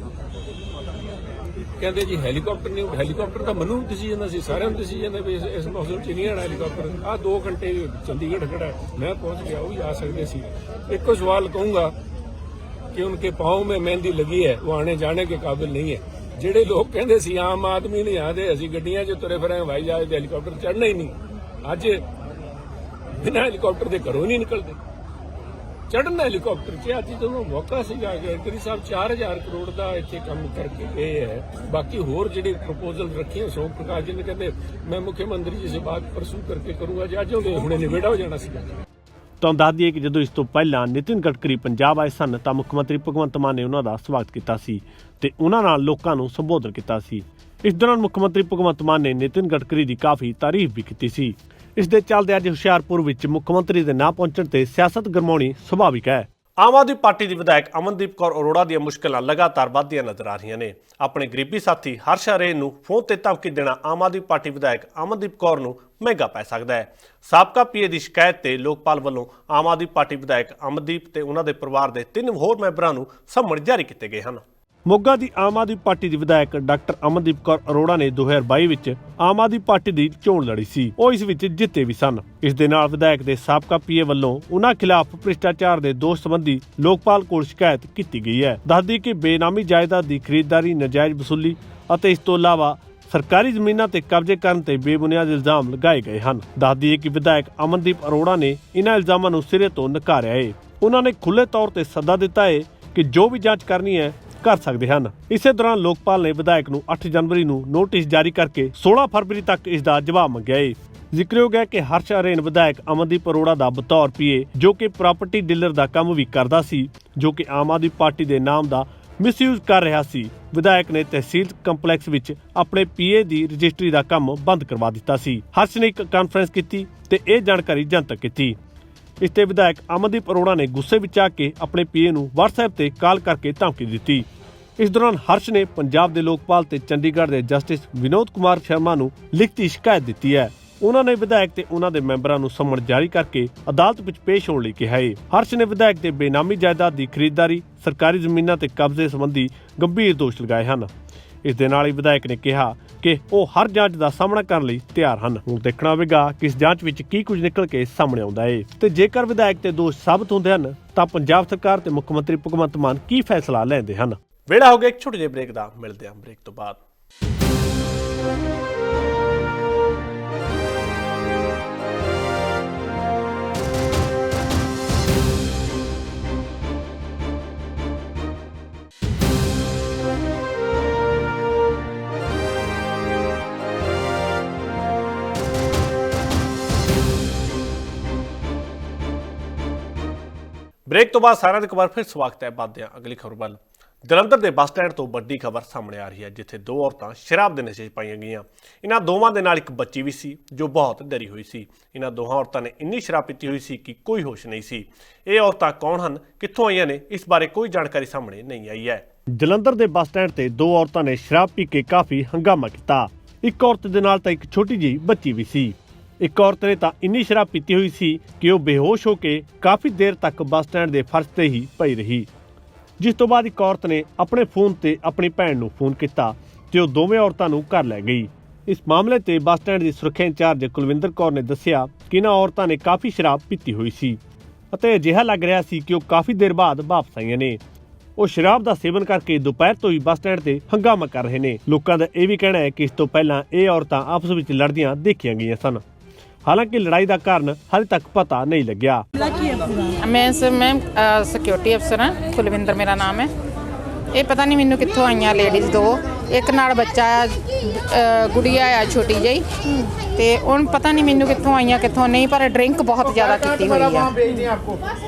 ਕਹਿੰਦੇ ਜੀ ਹੈਲੀਕਾਪਟਰ ਨਹੀਂ ਹੈਲੀਕਾਪਟਰ ਤਾਂ ਮੈਨੂੰ ਵੀ ਦਿਸੀ ਜਾਂਦਾ ਸੀ ਸਾਰਿਆਂ ਨੂੰ ਦਿਸੀ ਜਾਂਦਾ ਵੀ ਇਸ- ਇਸ ਮੌਸਮ 'ਚ ਨਹੀਂ ਆਣਾ ਹੈਲੀਕਾਪਟਰ ਆ 2 ਘੰਟੇ ਚੰਡੀਗੜ੍ਹ ਖੜਾ ਹੈ। ਮੈਂ ਪਹੁੰਚ ਗਿਆ ਉਹ ਵੀ ਆ ਸਕਦੇ ਸੀ ਇੱਕੋ ਸਵਾਲ ਕਹੂੰਗਾ कि उनके पाँव में मेहंदी लगी है वो आने जाने के काबिल नहीं है ਜਿਹੜੇ ਲੋਕ ਕਹਿੰਦੇ ਸੀ ਆਮ ਆਦਮੀ ਨਹੀਂ ਆਦੇ ਅਸੀਂ ਗੱਡੀਆਂ 'ਚ ਤੁਰੇ ਫਿਰਾਂ ਹਵਾਈ ਜਹਾਜ਼ ਤੇ ਹੈਲੀਕਾਪਟਰ ਚੜਨਾ ਹੀ ਨਹੀਂ ਅੱਜ ਬਿਨਾਂ ਹੈਲੀਕਾਪਟਰ ਦੇ ਘਰੋਂ ਹੀ ਨਹੀਂ ਨਿਕਲਦੇ ਚੜਨਾ ਹੈਲੀਕਾਪਟਰ 'ਚ ਅੱਜ ਜਦੋਂ ਮੌਕਾ ਸੀਗਾ ਕਿ ਸਾਹਿਬ 4000 ਕਰੋੜ ਦਾ ਇੱਥੇ ਕੰਮ ਕਰਕੇ ਗਏ ਹੈ, ਬਾਕੀ ਹੋਰ ਜਿਹੜੇ ਪ੍ਰਪੋਜ਼ਲ ਰੱਖੀਆਂ ਸੋਮ ਪ੍ਰਕਾਸ਼ ਜੀ ਨੇ ਕਹਿੰਦੇ, ਮੈਂ ਮੁੱਖ ਮੰਤਰੀ ਜੀ ਸੇ ਬਾਤ ਪਰਸੂ ਕਰਕੇ ਕਰੂੰਗਾ। ਜੇ ਅੱਜ ਉਹਦੇ ਹੁਣੇ ਨਿਬੇੜਾ ਹੋ ਜਾਣਾ ਸੀਗਾ। ਤੁਹਾਨੂੰ ਦੱਸ ਦਈਏ ਕਿ ਜਦੋਂ ਇਸ ਤੋਂ ਪਹਿਲਾਂ ਨਿਤਿਨ ਗਡਕਰੀ ਪੰਜਾਬ ਆਏ ਸਨ, ਤਾਂ ਮੁੱਖ ਮੰਤਰੀ ਭਗਵੰਤ ਮਾਨ ਨੇ ਉਹਨਾਂ ਦਾ ਸਵਾਗਤ ਕੀਤਾ ਸੀ ਤੇ ਉਹਨਾਂ ਨਾਲ ਲੋਕਾਂ ਨੂੰ ਸੰਬੋਧਨ ਕੀਤਾ ਸੀ। ਇਸ ਦੌਰਾਨ ਮੁੱਖ ਮੰਤਰੀ ਭਗਵੰਤ ਮਾਨ ਨੇ ਨਿਤਿਨ ਗਡਕਰੀ ਦੀ ਕਾਫੀ ਤਾਰੀਫ ਵੀ ਕੀਤੀ ਸੀ। ਇਸ ਦੇ ਚੱਲਦੇ ਅੱਜ ਹੁਸ਼ਿਆਰਪੁਰ ਵਿੱਚ ਮੁੱਖ ਮੰਤਰੀ ਦੇ ਨਾ ਪਹੁੰਚਣ ਤੇ ਸਿਆਸਤ ਗਰਮਾਉਣੀ ਸੁਭਾਵਿਕ ਹੈ। ਆਮ ਆਦਮੀ ਪਾਰਟੀ ਦੀ ਵਿਧਾਇਕ ਅਮਨਦੀਪ ਕੌਰ ਅਰੋੜਾ ਦੀਆਂ ਮੁਸ਼ਕਲਾਂ ਲਗਾਤਾਰ ਵੱਧਦੀਆਂ ਨਜ਼ਰ ਆ ਰਹੀਆਂ ਨੇ। ਆਪਣੇ ਗਰੀਬੀ ਸਾਥੀ ਹਰਸ਼ਾ ਰੇ ਨੂੰ ਫੋਨ ਤੇ ਧਮਕੀ ਦੇਣਾ ਆਮ ਆਦਮੀ ਪਾਰਟੀ ਵਿਧਾਇਕ ਅਮਨਦੀਪ ਕੌਰ ਨੂੰ ਮਹਿੰਗਾ ਪੈ ਸਕਦਾ ਹੈ। ਸਾਬਕਾ ਪੀਏ ਦੀ ਸ਼ਿਕਾਇਤ ਤੇ ਲੋਕਪਾਲ ਵੱਲੋਂ ਆਮ ਆਦਮੀ ਪਾਰਟੀ ਵਿਧਾਇਕ ਅਮਨਦੀਪ ਤੇ ਉਹਨਾਂ ਦੇ ਪਰਿਵਾਰ ਦੇ ਤਿੰਨ ਹੋਰ ਮੈਂਬਰਾਂ ਨੂੰ ਸੰਮਣ ਜਾਰੀ ਕੀਤੇ ਗਏ ਹਨ। ਮੋਗਾ ਦੀ ਆਮ ਆਦਮੀ ਪਾਰਟੀ ਦੀ ਵਿਧਾਇਕ ਡਾਕਟਰ ਅਮਨਦੀਪ ਕੌਰ ਅਰੋੜਾ ਨੇ 2022 ਵਿੱਚ ਆਮ ਆਦਮੀ ਪਾਰਟੀ ਦੀ ਚੋਣ ਲੜੀ ਸੀ। ਉਹ ਇਸ ਵਿੱਚ ਜਿੱਤੇ ਵੀ ਸਨ। ਇਸ ਦੇ ਨਾਲ ਵਿਧਾਇਕ ਦੇ ਸਾਬਕਾ ਪੀਏ ਵੱਲੋਂ ਉਹਨਾਂ ਖਿਲਾਫ ਭ੍ਰਿਸ਼ਟਾਚਾਰ ਦੇ ਦੋਸ਼ ਸੰਬੰਧੀ ਲੋਕਪਾਲ ਕੋਲ ਸ਼ਿਕਾਇਤ ਕੀਤੀ ਗਈ ਹੈ। ਦੱਸਦੀ ਕਿ ਬੇਨਾਮੀ ਜਾਇਦਾਦ ਦੀ ਖਰੀਦਦਾਰੀ, ਨਜਾਇਜ਼ ਵਸੂਲੀ ਅਤੇ ਇਸ ਤੋਂ ਇਲਾਵਾ ਸਰਕਾਰੀ ਜ਼ਮੀਨਾਂ ਤੇ ਕਬਜ਼ੇ ਕਰਨ ਤੇ ਬੇਬੁਨਿਆਦ ਇਲਜ਼ਾਮ ਲਗਾਏ ਗਏ ਹਨ। ਦੱਸਦੀ ਹੈ ਕਿ ਵਿਧਾਇਕ ਅਮਨਦੀਪ ਅਰੋੜਾ ਨੇ ਇਹਨਾਂ ਇਲਜ਼ਾਮਾਂ ਨੂੰ ਸਿਰੇ ਤੋਂ ਨਕਾਰਿਆ ਹੈ। ਉਹਨਾਂ ਨੇ ਖੁੱਲੇ ਤੌਰ ਤੇ ਸੱਦਾ ਦਿੱਤਾ ਹੈ ਕਿ ਜੋ ਵੀ ਜਾਂਚ ਕਰਨੀ ਹੈ ਕਰ ਸਕਦੇ ਹਨ। ਇਸੇ ਦੌਰਾਨ ਲੋਕਪਾਲ ਨੇ ਵਿਧਾਇਕ ਨੂੰ 8 ਜਨਵਰੀ ਨੂੰ ਨੋਟਿਸ ਜਾਰੀ ਕਰਕੇ 16 ਫਰਵਰੀ ਤੱਕ ਇਸ ਦਾ ਜਵਾਬ ਮੰਗਿਆ ਹੈ ਜ਼ਿਕਰਯੋਗ ਹੈ ਕਿ ਹਰਸ਼ ਅਰੇਨ ਵਿਧਾਇਕ ਅਮਨਦੀਪ ਅਰੋੜਾ ਦਾ ਬਤੌਰ ਪੀਏ ਜੋ ਕਿ ਪ੍ਰਾਪਰਟੀ ਡੀਲਰ ਦਾ ਕੰਮ ਵੀ ਕਰਦਾ ਸੀ, ਜੋ ਕਿ ਆਮ ਆਦਮੀ ਪਾਰਟੀ ਦੇ ਨਾਮ ਦਾ ਮਿਸਯੂਜ਼ ਕਰ ਰਿਹਾ ਸੀ। ਵਿਧਾਇਕ ਨੇ ਤਹਿਸੀਲ ਕੰਪਲੈਕਸ ਵਿੱਚ ਆਪਣੇ ਪੀਏ ਦੀ ਰਜਿਸਟਰੀ ਦਾ ਕੰਮ ਬੰਦ ਕਰਵਾ ਦਿੱਤਾ ਸੀ। ਹਰਸ਼ ਨੇ ਇੱਕ ਕਾਨਫਰੰਸ ਕੀਤੀ ਤੇ ਇਹ ਜਾਣਕਾਰੀ ਜਨਤਕ ਕੀਤੀ। ਇਸ ਤੇ ਵਿਧਾਇਕ ਅਮਨਦੀਪ ਅਰੋੜਾ ਨੇ ਗੁੱਸੇ ਵਿੱਚ ਆ ਕੇ ਆਪਣੇ ਪੀਏ ਨੂੰ WhatsApp ਤੇ ਕਾਲ ਕਰਕੇ ਧਮਕੀ ਦਿੱਤੀ। ਇਸ ਦੌਰਾਨ ਹਰਸ਼ ਨੇ ਪੰਜਾਬ ਦੇ ਲੋਕਪਾਲ ਤੇ ਚੰਡੀਗੜ੍ਹ ਦੇ ਜਸਟਿਸ ਵਿਨੋਦ ਕੁਮਾਰ ਸ਼ਰਮਾ ਨੂੰ ਲਿਖਤੀ ਸ਼ਿਕਾਇਤ ਦਿੱਤੀ ਹੈ। ਉਹਨਾਂ ਨੇ ਵਿਧਾਇਕ ਤੇ ਉਹਨਾਂ ਦੇ ਮੈਂਬਰਾਂ ਨੂੰ ਸੰਮਣ ਜਾਰੀ ਕਰਕੇ ਅਦਾਲਤ ਵਿੱਚ ਪੇਸ਼ ਹੋਣ ਲਈ ਕਿਹਾ ਹੈ। ਹਰਸ਼ ਨੇ ਵਿਧਾਇਕ ਦੇ ਬੇਨਾਮੀ ਜਾਇਦਾਦ ਦੀ ਖਰੀਦਦਾਰੀ, ਸਰਕਾਰੀ ਜ਼ਮੀਨਾਂ ਤੇ ਕਬਜ਼ੇ ਸੰਬੰਧੀ ਗੰਭੀਰ ਦੋਸ਼ ਲਗਾਏ ਹਨ। ਇਸ ਦੇ ਨਾਲ ਹੀ ਵਿਧਾਇਕ ਨੇ ਕਿਹਾ ਕਿ ਉਹ ਹਰ ਜਾਂਚ ਦਾ ਸਾਹਮਣਾ ਕਰਨ ਲਈ ਤਿਆਰ ਹਨ। ਹੁਣ ਦੇਖਣਾ ਹੋਵੇਗਾ ਕਿ ਇਸ ਜਾਂਚ ਵਿੱਚ ਕੀ ਕੁਝ ਨਿਕਲ ਕੇ ਸਾਹਮਣੇ ਆਉਂਦਾ ਹੈ ਤੇ ਜੇਕਰ ਵਿਧਾਇਕ ਤੇ ਦੋਸ਼ ਸਾਬਤ ਹੁੰਦੇ ਹਨ, ਤਾਂ ਪੰਜਾਬ ਸਰਕਾਰ ਤੇ ਮੁੱਖ ਮੰਤਰੀ ਭਗਵੰਤ ਮਾਨ ਕੀ ਫੈਸਲਾ ਲੈਂਦੇ ਹਨ? ਵੇੜਾ ਹੋ ਗਿਆ ਇੱਕ ਛੋਟੇ ਜਿਹੇ ਬ੍ਰੇਕ ਦਾ। ਮਿਲਦੇ ਹਾਂ ਬ੍ਰੇਕ ਤੋਂ ਬਾਅਦ। ਬ੍ਰੇਕ ਤੋਂ ਬਾਅਦ ਸਾਰਿਆਂ ਦਾ ਇੱਕ ਵਾਰ ਫਿਰ ਸਵਾਗਤ ਹੈ ਬਾਦਿਆਂ ਅਗਲੀ ਖਬਰ ਵੱਲ। ਜਲੰਧਰ ਦੇ ਬੱਸ ਸਟੈਂਡ ਤੋਂ ਵੱਡੀ ਖਬਰ ਸਾਹਮਣੇ ਆ ਰਹੀ ਹੈ, ਜਿੱਥੇ ਦੋ ਔਰਤਾਂ ਸ਼ਰਾਬ ਦੇ ਨਸ਼ੇ 'ਚ ਪਾਈਆਂ ਗਈਆਂ। ਇਹਨਾਂ ਦੋਵਾਂ ਦੇ ਨਾਲ ਇੱਕ ਬੱਚੀ ਵੀ ਸੀ, ਜੋ ਬਹੁਤ ਡਰੀ ਹੋਈ ਸੀ। ਇਹਨਾਂ ਦੋਹਾਂ ਔਰਤਾਂ ਨੇ ਇੰਨੀ ਸ਼ਰਾਬ ਪੀਤੀ ਹੋਈ ਸੀ ਕਿ ਕੋਈ ਹੋਸ਼ ਨਹੀਂ ਸੀ। ਇਹ ਔਰਤਾਂ ਕੌਣ ਹਨ, ਕਿੱਥੋਂ ਆਈਆਂ ਨੇ, ਇਸ ਬਾਰੇ ਕੋਈ ਜਾਣਕਾਰੀ ਸਾਹਮਣੇ ਨਹੀਂ ਆਈ ਹੈ। ਜਲੰਧਰ ਦੇ ਬੱਸ ਸਟੈਂਡ ਤੇ ਦੋ ਔਰਤਾਂ ਨੇ ਸ਼ਰਾਬ ਪੀ ਕੇ ਕਾਫੀ ਹੰਗਾਮਾ ਕੀਤਾ। ਇੱਕ ਔਰਤ ਦੇ ਨਾਲ ਤਾਂ ਇੱਕ ਛੋਟੀ ਜਿਹੀ ਬੱਚੀ ਵੀ ਸੀ। ਇੱਕ ਔਰਤ ਨੇ ਤਾਂ ਇੰਨੀ ਸ਼ਰਾਬ ਪੀਤੀ ਹੋਈ ਸੀ ਕਿ ਉਹ ਬੇਹੋਸ਼ ਹੋ ਕੇ ਕਾਫੀ ਦੇਰ ਤੱਕ ਬੱਸ ਸਟੈਂਡ ਦੇ ਫਰਸ਼ ਤੇ ਹੀ ਪਈ ਰਹੀ। ਜਿਸ ਤੋਂ ਬਾਅਦ ਇੱਕ ਔਰਤ ਨੇ ਆਪਣੇ ਫੋਨ ਤੇ ਆਪਣੀ ਭੈਣ ਨੂੰ ਫੋਨ ਕੀਤਾ ਤੇ ਉਹ ਦੋਵੇਂ ਔਰਤਾਂ ਨੂੰ ਘਰ ਲੈ ਗਈ। ਇਸ ਮਾਮਲੇ ਤੇ ਬੱਸ ਸਟੈਂਡ ਦੀ ਸੁਰੱਖਿਆ ਇੰਚਾਰਜ ਕੁਲਵਿੰਦਰ ਕੌਰ ਨੇ ਦੱਸਿਆ ਕਿ ਇਹਨਾਂ ਔਰਤਾਂ ਨੇ ਕਾਫੀ ਸ਼ਰਾਬ ਪੀਤੀ ਹੋਈ ਸੀ ਅਤੇ ਅਜਿਹਾ ਲੱਗ ਰਿਹਾ ਸੀ ਕਿ ਉਹ ਕਾਫੀ ਦੇਰ ਬਾਅਦ ਵਾਪਸ ਆਈਆਂ ਨੇ। ਉਹ ਸ਼ਰਾਬ ਦਾ ਸੇਵਨ ਕਰਕੇ ਦੁਪਹਿਰ ਤੋਂ ਹੀ ਬੱਸ ਸਟੈਂਡ ਤੇ ਹੰਗਾਮਾ ਕਰ ਰਹੇ ਨੇ। ਲੋਕਾਂ ਦਾ ਇਹ ਵੀ ਕਹਿਣਾ ਹੈ ਕਿ ਇਸ ਤੋਂ ਪਹਿਲਾਂ ਇਹ ਔਰਤਾਂ ਆਪਸ ਵਿੱਚ ਲੜਦੀਆਂ ਦੇਖੀਆਂ ਗਈਆਂ ਸਨ। ਹਾਲਾਂਕਿ ਲੜਾਈ ਦਾ ਕਾਰਨ ਹਾਲੇ ਤੱਕ ਪਤਾ ਨਹੀਂ ਲੱਗਿਆ। ਮੈਂ ਸਰ ਮੈਮ ਸਿਕਿਉਰਿਟੀ ਅਫਸਰ ਹਾਂ, ਕੁਲਵਿੰਦਰ ਮੇਰਾ ਨਾਮ ਹੈ। ਇਹ ਪਤਾ ਨਹੀਂ ਮੈਨੂੰ ਕਿੱਥੋਂ ਆਈਆਂ ਲੇਡੀਜ਼ ਦੋ। ਇੱਕ ਨਾਲ ਬੱਚਾ ਆ ਅ, ਗੁੜੀਆ ਆ ਛੋਟੀ ਜਿਹੀ। ਤੇ ਹੁਣ ਪਤਾ ਨਹੀਂ ਮੈਨੂੰ ਕਿੱਥੋਂ ਆਈਆਂ ਕਿੱਥੋਂ ਨਹੀਂ ਪਰ ਡਰਿੰਕ ਬਹੁਤ ਜ਼ਿਆਦਾ ਕੀਤੀ ਹੋਈ ਆ।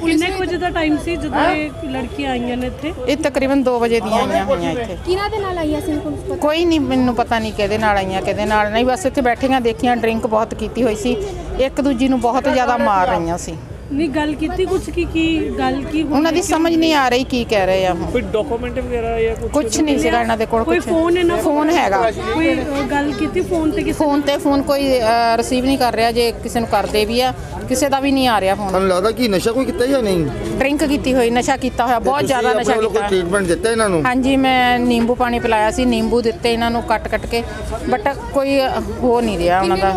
ਕਿੰਨੇ ਕੁ ਵਜੇ ਦਾ ਟਾਈਮ ਸੀ ਜਦੋਂ ਇਹ ਲੜਕੀਆਂ ਆਈਆਂ ਨੇ ਇੱਥੇ? ਇਹ ਤਕਰੀਬਨ 2 ਵਜੇ ਦੀਆਂ ਆਈਆਂ ਹੋਈਆਂ ਇੱਥੇ। ਕਿਹਨਾਂ ਦੇ ਨਾਲ ਆਈਆਂ ਸੀ ਪਤਾ ਕੋਈ ਨਹੀਂ ਮੈਨੂੰ ਪਤਾ ਨਹੀਂ ਕਿਹਦੇ ਨਾਲ ਆਈਆਂ ਕਿਹਦੇ ਨਾਲ ਨਹੀਂ। ਬਸ ਇੱਥੇ ਬੈਠੀਆਂ ਦੇਖੀਆਂ ਡਰਿੰਕ ਬਹੁਤ ਕੀਤੀ ਹੋਈ ਸੀ। ਇੱਕ ਦੂਜੀ ਨੂੰ ਬਹੁਤ ਜ਼ਿਆਦਾ ਮਾਰ ਰਹੀਆਂ ਸੀ। ਨਹੀਂ ਗੱਲ ਕੀਤੀ ਕੁਝ ਕੀ ਕੀ ਗੱਲ ਕੀ ਹੋਈ ਉਹਨਾਂ ਦੀ ਸਮਝ ਨਹੀਂ ਆ ਰਹੀ ਕੀ ਕਹਿ ਰਹੇ ਆ ਉਹ ਕੋਈ ਡਾਕੂਮੈਂਟ ਵਗੈਰਾ ਜਾਂ ਕੁਝ ਕੁਝ ਨਹੀਂ ਸੀਗਾ ਇਹਨਾਂ ਦੇ ਕੋਲ ਕੋਈ। ਫੋਨ ਇਹਨਾਂ ਕੋਲ? ਫੋਨ ਹੈਗਾ। ਕੋਈ ਅ, ਗੱਲ ਕੀਤੀ ਫੋਨ ਤੇ ਕਿਸੇ ਫੋਨ ਤੇ ਫੋਨ ਕੋਈ ਰਿਸੀਵ ਨਹੀਂ ਕਰ ਰਿਹਾ ਜੇ ਕਿਸੇ ਨੂੰ ਕਰਦੇ ਵੀ ਆ ਕਿਸੇ ਦਾ ਵੀ ਨਹੀਂ ਆ ਰਿਹਾ ਫੋਨ ਤੁਹਾਨੂੰ ਲੱਗਦਾ ਕਿ ਨਸ਼ਾ ਕੋਈ ਕੀਤਾ ਜਾਂ ਨਹੀਂ? ਡਰਿੰਕ ਕੀਤੀ ਹੋਈ ਨਸ਼ਾ ਕੀਤਾ ਹੋਇਆ ਬਹੁਤ ਜ਼ਿਆਦਾ ਨਸ਼ਾ ਕੋਈ ਕੀਤਾ। ਟ੍ਰੀਟਮੈਂਟ ਦਿੱਤਾ ਇਹਨਾਂ ਨੂੰ? ਹਾਂਜੀ ਮੈਂ ਨਿੰਬੂ ਪਾਣੀ ਪਿਲਾਇਆ ਸੀ ਨਿੰਬੂ ਦਿੱਤੇ ਇਹਨਾਂ ਨੂੰ ਕੱਟ ਕੱਟ ਕੇ ਬਟ ਕੋਈ ਹੋ ਨਹੀਂ ਰਿਹਾ ਉਹਨਾਂ ਦਾ।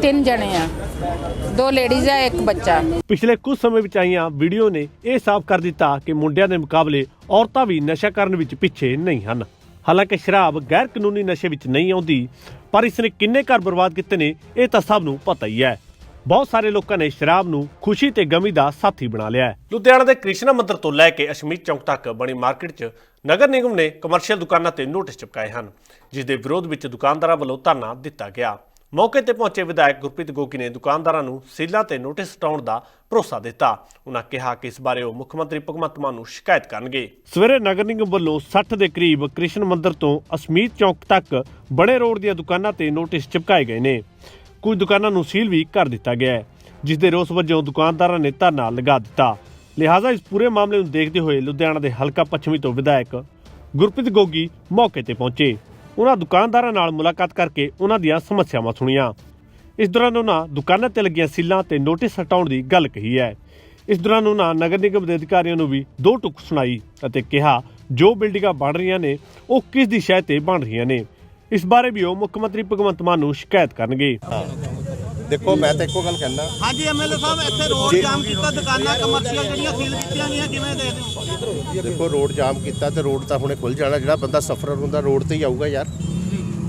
ਤਿੰਨ ਜਣੇ ਆ। ਦੋ ਲੇਡੀਜ਼ ਆ ਇੱਕ ਬੱਚਾ। ਪਿਛਲੇ ਕੁਝ ਸਮੇਂ ਵਿੱਚ ਆਈਆਂ ਵੀਡੀਓ ਨੇ ਇਹ ਸਾਫ਼ ਕਰ ਦਿੱਤਾ ਕਿ ਮੁੰਡਿਆਂ ਦੇ ਮੁਕਾਬਲੇ ਔਰਤਾਂ ਵੀ ਨਸ਼ਾ ਕਰਨ ਵਿੱਚ ਪਿੱਛੇ ਨਹੀਂ ਹਨ। ਹਾਲਾਂਕਿ ਸ਼ਰਾਬ ਗੈਰ ਕਾਨੂੰਨੀ ਨਸ਼ੇ ਵਿੱਚ ਨਹੀਂ ਆਉਂਦੀ ਪਰ ਇਸ ਨੇ ਕਿੰਨੇ ਘਰ ਬਰਬਾਦ ਕੀਤੇ ਨੇ ਇਹ ਤਾਂ ਸਭ ਨੂੰ ਪਤਾ ਹੀ ਹੈ। ਬਹੁਤ ਸਾਰੇ ਲੋਕਾਂ ਨੇ ਸ਼ਰਾਬ ਨੂੰ ਖੁਸ਼ੀ ਤੇ ਗਮੀ ਦਾ ਸਾਥੀ ਬਣਾ ਲਿਆ ਹੈ। ਲੁਧਿਆਣਾ ਦੇ ਕ੍ਰਿਸ਼ਨਾ ਮੰਦਿਰ ਤੋਂ ਲੈ ਕੇ ਅਸ਼ਮੀਤ ਚੌਂਕ ਤੱਕ ਬਣੀ ਮਾਰਕੀਟ 'ਚ ਨਗਰ ਨਿਗਮ ਨੇ ਕਮਰਸ਼ੀਅਲ ਦੁਕਾਨਾਂ ਤੇ ਨੋਟਿਸ ਚਿਪਕਾਏ ਹਨ ਜਿਸ ਦੇ ਵਿਰੋਧ ਵਿੱਚ ਦੁਕਾਨਦਾਰਾਂ ਵੱਲੋਂ ਧਰਨਾ ਦਿੱਤਾ ਗਿਆ। ਮੌਕੇ ਤੇ ਪਹੁੰਚੇ ਵਿਧਾਇਕ ਗੁਰਪ੍ਰੀਤ ਗੋਗੀ ਨੇ ਦੁਕਾਨਦਾਰਾਂ ਨੂੰ ਸੀਲਾਂ ਤੇ ਨੋਟਿਸ ਹਟਾਉਣ ਦਾ ਭਰੋਸਾ ਦਿੱਤਾ। ਉਹਨਾਂ ਕਿਹਾ ਕਿ ਇਸ ਬਾਰੇ ਉਹ ਮੁੱਖ ਮੰਤਰੀ ਭਗਵੰਤ ਮਾਨ ਨੂੰ ਸ਼ਿਕਾਇਤ ਕਰਨਗੇ। ਸਵੇਰੇ ਨਗਰ ਨਿਗਮ ਵੱਲੋਂ 60 ਦੇ ਕਰੀਬ ਕ੍ਰਿਸ਼ਨ ਮੰਦਿਰ ਤੋਂ ਅਸਮੀਤ ਚੌਕ ਤੱਕ ਬੜੇ ਰੋਡ ਦੀਆਂ ਦੁਕਾਨਾਂ ਤੇ ਨੋਟਿਸ ਚਿਪਕਾਏ ਗਏ ਨੇ। ਕੁਝ ਦੁਕਾਨਾਂ ਨੂੰ ਸੀਲ ਵੀ ਕਰ ਦਿੱਤਾ ਗਿਆ ਹੈ, ਜਿਸ ਦੇ ਰੋਸ ਵਜੋਂ ਦੁਕਾਨਦਾਰਾਂ ਨੇ ਧਰਨਾ ਲਗਾ ਦਿੱਤਾ। ਲਿਹਾਜ਼ਾ ਇਸ ਪੂਰੇ ਮਾਮਲੇ ਨੂੰ ਦੇਖਦੇ ਹੋਏ ਲੁਧਿਆਣਾ ਦੇ ਹਲਕਾ ਪੱਛਮੀ ਤੋਂ ਵਿਧਾਇਕ ਗੁਰਪ੍ਰੀਤ ਗੋਗੀ ਮੌਕੇ ਤੇ ਪਹੁੰਚੇ। ਉਹਨਾਂ ਦੁਕਾਨਦਾਰਾਂ ਨਾਲ ਮੁਲਾਕਾਤ ਕਰਕੇ ਉਹਨਾਂ ਦੀਆਂ ਸਮੱਸਿਆਵਾਂ ਸੁਣੀਆਂ। ਇਸ ਦੌਰਾਨ ਉਹਨਾਂ ਦੁਕਾਨਾਂ ਤੇ ਲੱਗੀਆਂ ਸੀਲਾਂ ਤੇ ਨੋਟਿਸ ਹਟਾਉਣ ਦੀ ਗੱਲ ਕਹੀ ਹੈ। ਇਸ ਦੌਰਾਨ ਉਹਨਾਂ ਨਗਰ ਨਿਗਮ ਦੇ ਅਧਿਕਾਰੀਆਂ ਨੂੰ ਵੀ ਦੋ ਟੁਕ ਸੁਣਾਈ ਅਤੇ ਕਿਹਾ, ਜੋ ਬਿਲਡਿੰਗਾਂ ਬਣ ਰਹੀਆਂ ਨੇ, ਉਹ ਕਿਸ ਦੀ ਸ਼ਹਿ ਤੇ ਬਣ ਰਹੀਆਂ ਨੇ। ਇਸ ਬਾਰੇ ਵੀ ਉਹ ਮੁੱਖ ਮੰਤਰੀ ਭਗਵੰਤ ਮਾਨ ਨੂੰ ਸ਼ਿਕਾਇਤ ਕਰਨਗੇ। ਦੇਖੋ ਮੈਂ ਤਾਂ ਇੱਕੋ ਗੱਲ ਕਹਿੰਦਾ। ਹਾਂਜੀ ਐਮਐਲਏ ਸਾਹਿਬ ਇੱਥੇ ਰੋਡ ਜਾਮ ਕੀਤਾ ਦੁਕਾਨਾਂ ਕਮਰਸ਼ੀਅਲ ਜਿਹੜੀਆਂ ਸੀਲ ਕੀਤੀਆਂ ਗਈਆਂ ਕਿਵੇਂ ਦੇਖਦੇ ਹੋ? ਦੇਖੋ ਰੋਡ ਜਾਮ ਕੀਤਾ ਤੇ ਰੋਡ ਤਾਂ ਹੁਣੇ ਖੁੱਲ ਜਾਣਾ ਜਿਹੜਾ ਬੰਦਾ ਸਫਰਰ ਹੁੰਦਾ ਰੋਡ ਤੇ ਹੀ ਆਊਗਾ ਯਾਰ।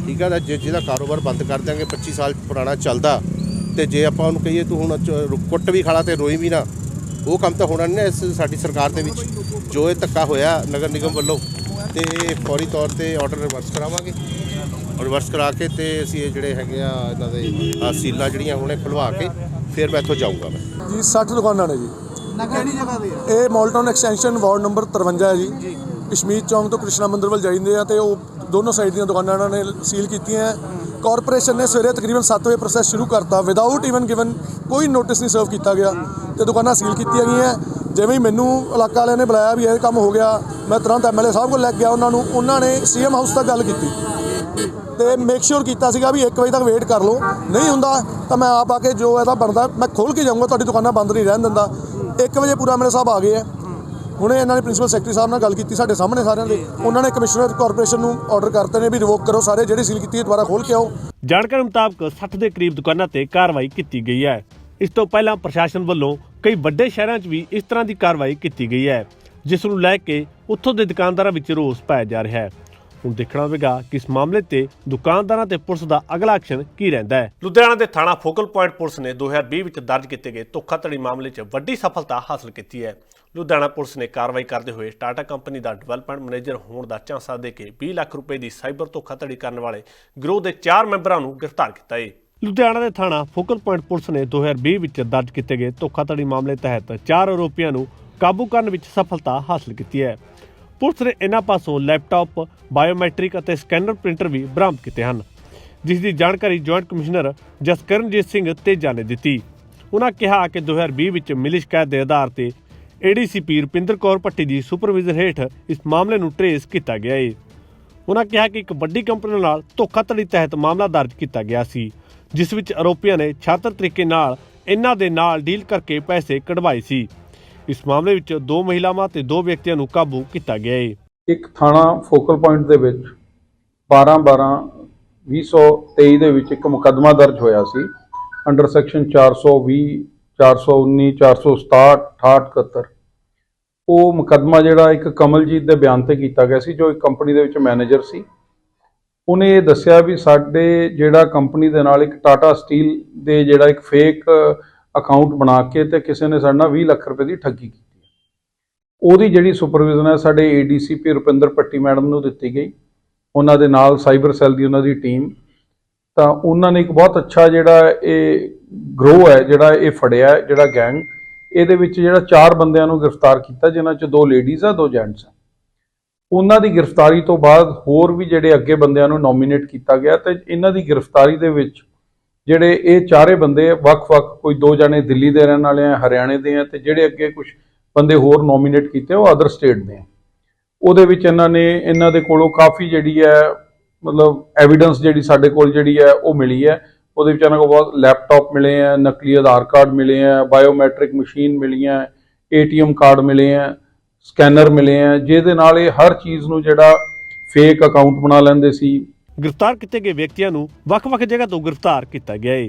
ਠੀਕ ਆ ਜੇ ਜਿਹਦਾ ਕਾਰੋਬਾਰ ਬੰਦ ਕਰ ਦਿਆਂਗੇ 25 ਸਾਲ ਪੁਰਾਣਾ ਚੱਲਦਾ ਤੇ ਜੇ ਆਪਾਂ ਉਹਨੂੰ ਕਹੀਏ ਤੂੰ ਹੁਣ ਕੁੱਟ ਵੀ ਖਾਲਾ ਤੇ ਰੋਈ ਵੀ ਨਾ ਉਹ ਕੰਮ ਤਾਂ ਹੋਣਾ ਨਹੀਂ ਨਾ ਇਸ ਸਾਡੀ ਸਰਕਾਰ ਦੇ ਵਿੱਚ। ਜੋ ਇਹ ਧੱਕਾ ਹੋਇਆ ਨਗਰ ਨਿਗਮ ਵੱਲੋਂ ਤੇ ਫੌਰੀ ਤੌਰ ਤੇ ਆਰਡਰ ਰਿਵਰਸ ਕਰਾਵਾਂਗੇ। ਰਿਵਰਸ ਕਰਾ ਕੇ ਤੇ ਅਸੀਂ ਇਹ ਜਿਹੜੇ ਹੈਗੇ ਆ ਇਹਨਾਂ ਦੇ ਸੀਲਾਂ ਜਿਹੜੀਆਂ ਹੁਣੇ ਖੁਲਵਾ ਕੇ ਫਿਰ ਮੈਂ ਇੱਥੋਂ ਜਾਊਂਗਾ ਮੈਂ। ਜੀ 60 ਦੁਕਾਨਾਂ ਨੇ ਜੀ। ਕਿਹੜੀ ਜਗ੍ਹਾ ਤੇ ਇਹ ਮੋਲਟਾਊਨ ਐਕਸਟੈਂਸ਼ਨ ਵਾਰਡ ਨੰਬਰ 53 ਹੈ ਜੀ। ਕਸ਼ਮੀਰ ਚੌਂਕ ਤੋਂ ਕ੍ਰਿਸ਼ਨਾ ਮੰਦਿਰ ਵੱਲ ਜਾਂਦੇ ਆ ਤੇ ਉਹ ਦੋਨੋਂ ਸਾਈਡ ਦੀਆਂ ਦੁਕਾਨਾਂ ਇਹਨਾਂ ਨੇ ਸੀਲ ਕੀਤੀਆਂ ਹੈ। ਕਾਰਪੋਰੇਸ਼ਨ ਨੇ ਸਵੇਰੇ ਤਕਰੀਬਨ 7 ਵਜੇ ਪ੍ਰੋਸੈਸ ਸ਼ੁਰੂ ਕਰਤਾ। ਵਿਦਆਊਟ ਇਵਨ ਗਿਵਨ ਕੋਈ ਨੋਟਿਸ ਨਹੀਂ ਸਰਵ ਕੀਤਾ ਗਿਆ ਤੇ ਦੁਕਾਨਾਂ ਸੀਲ ਕੀਤੀਆਂ ਗਈਆਂ ਜਿਵੇਂ ਹੀ ਮੈਨੂੰ ਇਲਾਕਾ ਵਾਲਿਆਂ ਨੇ ਬੁਲਾਇਆ ਵੀ ਇਹ ਕੰਮ ਹੋ ਗਿਆ ਮੈਂ ਤੁਰੰਤ ਐਮਐਲਏ ਸਾਹਿਬ ਕੋਲ ਲੈ ਕੇ ਗਿਆ ਉਹਨਾਂ ਨੂੰ। ਉਹਨਾਂ ਨੇ ਸੀਐਮ ਹਾਊਸ ਤੱਕ ਗੱਲ ਕੀਤੀ। ਤੇ ਮੇਕ ਸ਼ੋਰ ਕੀਤਾ ਸੀਗਾ ਵੀ 1 ਵਜੇ ਤੱਕ ਵੇਟ ਕਰ ਲਓ। ਨਹੀਂ ਹੁੰਦਾ, ਤਾਂ ਮੈਂ ਆਪ ਆ ਕੇ ਜੋ ਇਹਦਾ ਬਣਦਾ, ਮੈਂ ਖੋਲ ਕੇ ਜਾਊਂਗਾ, ਤੁਹਾਡੀ ਦੁਕਾਨਾਂ ਬੰਦ ਨਹੀਂ ਰਹਿਣ ਦਿੰਦਾ। 1 ਵਜੇ ਪੂਰਾ ਮੇਰੇ ਸਾਹਿਬ ਆ ਗਏ ਆ। ਹੁਣੇ ਇਹਨਾਂ ਨੇ ਪ੍ਰਿੰਸੀਪਲ ਸੈਕਟਰੀ ਸਾਹਿਬ ਨਾਲ ਗੱਲ ਕੀਤੀ ਸਾਡੇ ਸਾਹਮਣੇ ਸਾਰਿਆਂ ਦੇ। ਉਹਨਾਂ ਨੇ ਕਮਿਸ਼ਨਰ ਕਾਰਪੋਰੇਸ਼ਨ ਨੂੰ ਆਰਡਰ ਕਰਤੇ ਨੇ ਵੀ ਰਿਵੋਕ ਕਰੋ ਸਾਰੇ, ਜਿਹੜੀ ਸੀਲ ਕੀਤੀ ਹੈ ਦੁਬਾਰਾ ਖੋਲ ਕੇ ਆਓ। ਜਾਣਕਾਰੀ ਮੁਤਾਬਕ 60 ਦੇ ਕਰੀਬ ਦੁਕਾਨਾਂ ਤੇ ਕਾਰਵਾਈ ਕੀਤੀ ਗਈ ਹੈ। ਇਸ ਤੋਂ ਪਹਿਲਾਂ ਪ੍ਰਸ਼ਾਸਨ ਵੱਲੋਂ ਕਈ ਵੱਡੇ ਸ਼ਹਿਰਾਂ 'ਚ ਵੀ ਇਸ ਤਰ੍ਹਾਂ ਦੀ ਕਾਰਵਾਈ ਕੀਤੀ ਗਈ ਹੈ, ਜਿਸ ਨੂੰ ਲੈ ਕੇ ਉੱਥੋਂ ਦੇ ਦੁਕਾਨਦਾਰਾਂ ਵਿੱਚ ਰੋਸ ਪਾਇਆ ਜਾ ਰਿਹਾ ਹੈ। ਹੁਣ ਦੇਖਣਾ ਹੋਵੇਗਾ ਕਿ ਇਸ ਮਾਮਲੇ ਤੇ ਦੁਕਾਨਦਾਰਾਂ ਤੇ ਪੁਲਿਸ ਦਾ ਅਗਲਾ ਐਕਸ਼ਨ ਕੀ ਰਹਿੰਦਾ ਹੈ। ਲੁਧਿਆਣਾ ਦੇ ਥਾਣਾ ਫੋਕਲ ਪੁਆਇੰਟ ਪੁਲਿਸ ਨੇ 2020 ਵਿੱਚ ਦਰਜ ਕੀਤੇ ਗਏ ਧੋਖਾਧੜੀ ਮਾਮਲੇ 'ਚ ਵੱਡੀ ਸਫਲਤਾ ਹਾਸਲ ਕੀਤੀ ਹੈ। ਲੁਧਿਆਣਾ ਪੁਲਿਸ ਨੇ ਕਾਰਵਾਈ ਕਰਦੇ ਹੋਏ ਟਾਟਾ ਕੰਪਨੀ ਦਾ ਡਿਵੈਲਪਮੈਂਟ ਮੈਨੇਜਰ ਹੋਣ ਦਾ ਝਾਂਸਾ ਦੇ ਕੇ 20 ਲੱਖ ਰੁਪਏ ਦੀ ਸਾਈਬਰ ਧੋਖਾਧੜੀ ਕਰਨ ਵਾਲੇ ਗਰੋਹ ਦੇ 4 ਮੈਂਬਰਾਂ ਨੂੰ ਗ੍ਰਿਫਤਾਰ ਕੀਤਾ ਹੈ। ਲੁਧਿਆਣਾ ਦੇ ਥਾਣਾ ਫੋਕਲ ਪੁਆਇੰਟ ਪੁਲਿਸ ਨੇ 2020 ਵਿੱਚ ਦਰਜ ਕੀਤੇ ਗਏ ਧੋਖਾਧੜੀ ਮਾਮਲੇ ਤਹਿਤ 4 ਆਰੋਪੀਆਂ ਨੂੰ ਕਾਬੂ ਕਰਨ ਵਿੱਚ ਸਫਲਤਾ ਹਾਸਲ ਕੀਤੀ ਹੈ। ਪੁਲਿਸ ਨੇ ਇਹਨਾਂ ਪਾਸੋਂ ਲੈਪਟਾਪ, ਬਾਇਓਮੈਟ੍ਰਿਕ ਅਤੇ ਸਕੈਨਰ ਪ੍ਰਿੰਟਰ ਵੀ ਬਰਾਮਦ ਕੀਤੇ ਹਨ। ਜਿਸ ਦੀ ਜਾਣਕਾਰੀ ਜੁਆਇੰਟ ਕਮਿਸ਼ਨਰ ਜਸਕਰਨਜੀਤ ਸਿੰਘ ਤੇਜਾ ਨੇ ਦਿੱਤੀ। ਉਹਨਾਂ ਕਿਹਾ ਕਿ 2020 ਵਿੱਚ ਮਿਲੀ ਸ਼ਿਕਾਇਤ ਦੇ ਆਧਾਰ ਤੇ ਏਡੀਸੀਪੀ ਰੁਪਿੰਦਰ ਕੌਰ ਭੱਟੀ ਦੀ ਸੁਪਰਵਿਜ਼ਨ ਹੇਠ ਇਸ ਮਾਮਲੇ ਨੂੰ ਟਰੇਸ ਕੀਤਾ ਗਿਆ ਹੈ ਉਹਨਾਂ ਕਿਹਾ ਕਿ ਇੱਕ ਵੱਡੀ ਕੰਪਨੀ ਨਾਲ ਧੋਖਾਧੜੀ ਤਹਿਤ ਮਾਮਲਾ ਦਰਜ ਕੀਤਾ ਗਿਆ ਸੀ, ਜਿਸ ਵਿੱਚ ਆਰੋਪੀਆਂ ਨੇ ਛਾਤਰ ਤਰੀਕੇ ਨਾਲ ਇਹਨਾਂ ਦੇ ਨਾਲ ਡੀਲ ਕਰਕੇ ਪੈਸੇ ਕਢਵਾਏ ਸੀ। ਇਸ ਮਾਮਲੇ ਵਿੱਚ ਦੋ ਮਹਿਲਾਵਾਂ ਤੇ ਦੋ ਵਿਅਕਤੀਆਂ ਨੂੰ ਕਾਬੂ ਕੀਤਾ ਗਿਆ ਹੈ। ਇੱਕ ਥਾਣਾ ਫੋਕਲ ਪੁਆਇੰਟ ਦੇ ਵਿੱਚ 12 12 2023 ਦੇ ਵਿੱਚ ਇੱਕ ਮੁਕੱਦਮਾ ਦਰਜ ਹੋਇਆ ਸੀ। ਅੰਡਰ ਸੈਕਸ਼ਨ 420 419 467 68 ਉਹ ਮੁਕੱਦਮਾ ਜਿਹੜਾ ਇੱਕ ਕਮਲਜੀਤ ਦੇ ਬਿਆਨ ਤੇ ਕੀਤਾ ਗਿਆ ਸੀ, ਜੋ ਇੱਕ ਕੰਪਨੀ ਦੇ ਵਿੱਚ ਮੈਨੇਜਰ ਸੀ। ਉਹਨੇ ਇਹ ਦੱਸਿਆ ਵੀ ਸਾਡੇ ਜਿਹੜਾ ਕੰਪਨੀ ਦੇ ਨਾਲ ਇੱਕ ਟਾਟਾ ਸਟੀਲ ਦੇ ਜਿਹੜਾ ਇੱਕ ਫੇਕ ਅਕਾਊਂਟ ਬਣਾ ਕੇ ਤੇ ਕਿਸੇ ਨੇ ਸਾਡੇ ਨਾਲ 20 ਲੱਖ ਰੁਪਏ ਦੀ ਠੱਗੀ ਕੀਤੀ ਉਹਦੀ ਜਿਹੜੀ ਸੁਪਰਵਿਜ਼ਨ ਹੈ, ਸਾਡੇ ਏਡੀਸੀਪੀ ਰੁਪਿੰਦਰ ਪੱਟੀ ਮੈਡਮ ਨੂੰ ਦਿੱਤੀ ਗਈ। ਉਹਨਾਂ ਦੇ ਨਾਲ ਸਾਈਬਰ ਸੈੱਲ ਦੀ ਉਹਨਾਂ ਦੀ ਟੀਮ ਤਾਂ ਉਹਨਾਂ ਨੇ ਇੱਕ ਬਹੁਤ ਅੱਛਾ ਜਿਹੜਾ ਇਹ ਗਰੋ ਹੈ, ਜਿਹੜਾ ਇਹ ਫੜਿਆ ਜਿਹੜਾ ਗੈਂਗ ਇਹਦੇ ਵਿੱਚ ਜਿਹੜਾ ਚਾਰ ਬੰਦਿਆਂ ਨੂੰ ਗ੍ਰਿਫਤਾਰ ਕੀਤਾ, ਜਿਨ੍ਹਾਂ 'ਚ ਦੋ ਲੇਡੀਜ਼ ਆ, ਦੋ ਜੈਂਟਸ ਆ। ਉਹਨਾਂ ਦੀ ਗ੍ਰਿਫਤਾਰੀ ਤੋਂ ਬਾਅਦ ਹੋਰ ਵੀ ਜਿਹੜੇ ਅੱਗੇ ਬੰਦਿਆਂ ਨੂੰ ਨੋਮੀਨੇਟ ਕੀਤਾ ਗਿਆ ਤੇ ਇਹਨਾਂ ਦੀ ਗ੍ਰਿਫਤਾਰੀ ਦੇ ਵਿੱਚ ਜਿਹੜੇ ਇਹ ਚਾਰੇ ਬੰਦੇ ਵੱਖ-ਵੱਖ, ਕੋਈ ਦੋ ਜਣੇ ਦਿੱਲੀ ਦੇ ਰਹਿਣ ਵਾਲੇ ਆ, ਹਰਿਆਣੇ ਦੇ ਆ, ਤੇ ਜਿਹੜੇ ਅੱਗੇ ਕੁਝ ਬੰਦੇ ਹੋਰ ਨੋਮੀਨੇਟ ਕੀਤੇ ਉਹ ਅਦਰ ਸਟੇਟ ਦੇ ਆ। ਉਹਦੇ ਵਿੱਚ ਇਹਨਾਂ ਨੇ, ਇਹਨਾਂ ਦੇ ਕੋਲੋਂ ਕਾਫੀ ਜਿਹੜੀ ਹੈ, ਮਤਲਬ ਐਵੀਡੈਂਸ ਜਿਹੜੀ ਸਾਡੇ ਕੋਲ ਜਿਹੜੀ ਹੈ, ਉਹ ਮਿਲੀ ਹੈ। ਉਹਦੇ ਵਿੱਚ ਇਹਨਾਂ ਕੋਲ ਬਹੁਤ ਲੈਪਟਾਪ ਮਿਲੇ ਆ, ਨਕਲੀ ਆਧਾਰ ਕਾਰਡ ਮਿਲੇ ਆ ਬਾਇਓਮੈਟ੍ਰਿਕ ਮਸ਼ੀਨ ਮਿਲੀਆਂ ਏਟੀਐਮ ਕਾਰਡ ਮਿਲੇ ਆ ਸਕੈਨਰ ਮਿਲੇ ਆ, ਜਿਹਦੇ ਨਾਲ ਇਹ ਹਰ ਚੀਜ਼ ਨੂੰ ਜਿਹੜਾ ਫੇਕ ਅਕਾਊਂਟ ਬਣਾ ਲੈਂਦੇ ਸੀ। ਗ੍ਰਿਫਤਾਰ ਕੀਤੇ ਗਏ ਵਿਅਕਤੀਆਂ ਨੂੰ ਵੱਖ-ਵੱਖ ਜਗ੍ਹਾ ਤੋਂ ਗ੍ਰਿਫਤਾਰ ਕੀਤਾ ਗਿਆ ਹੈ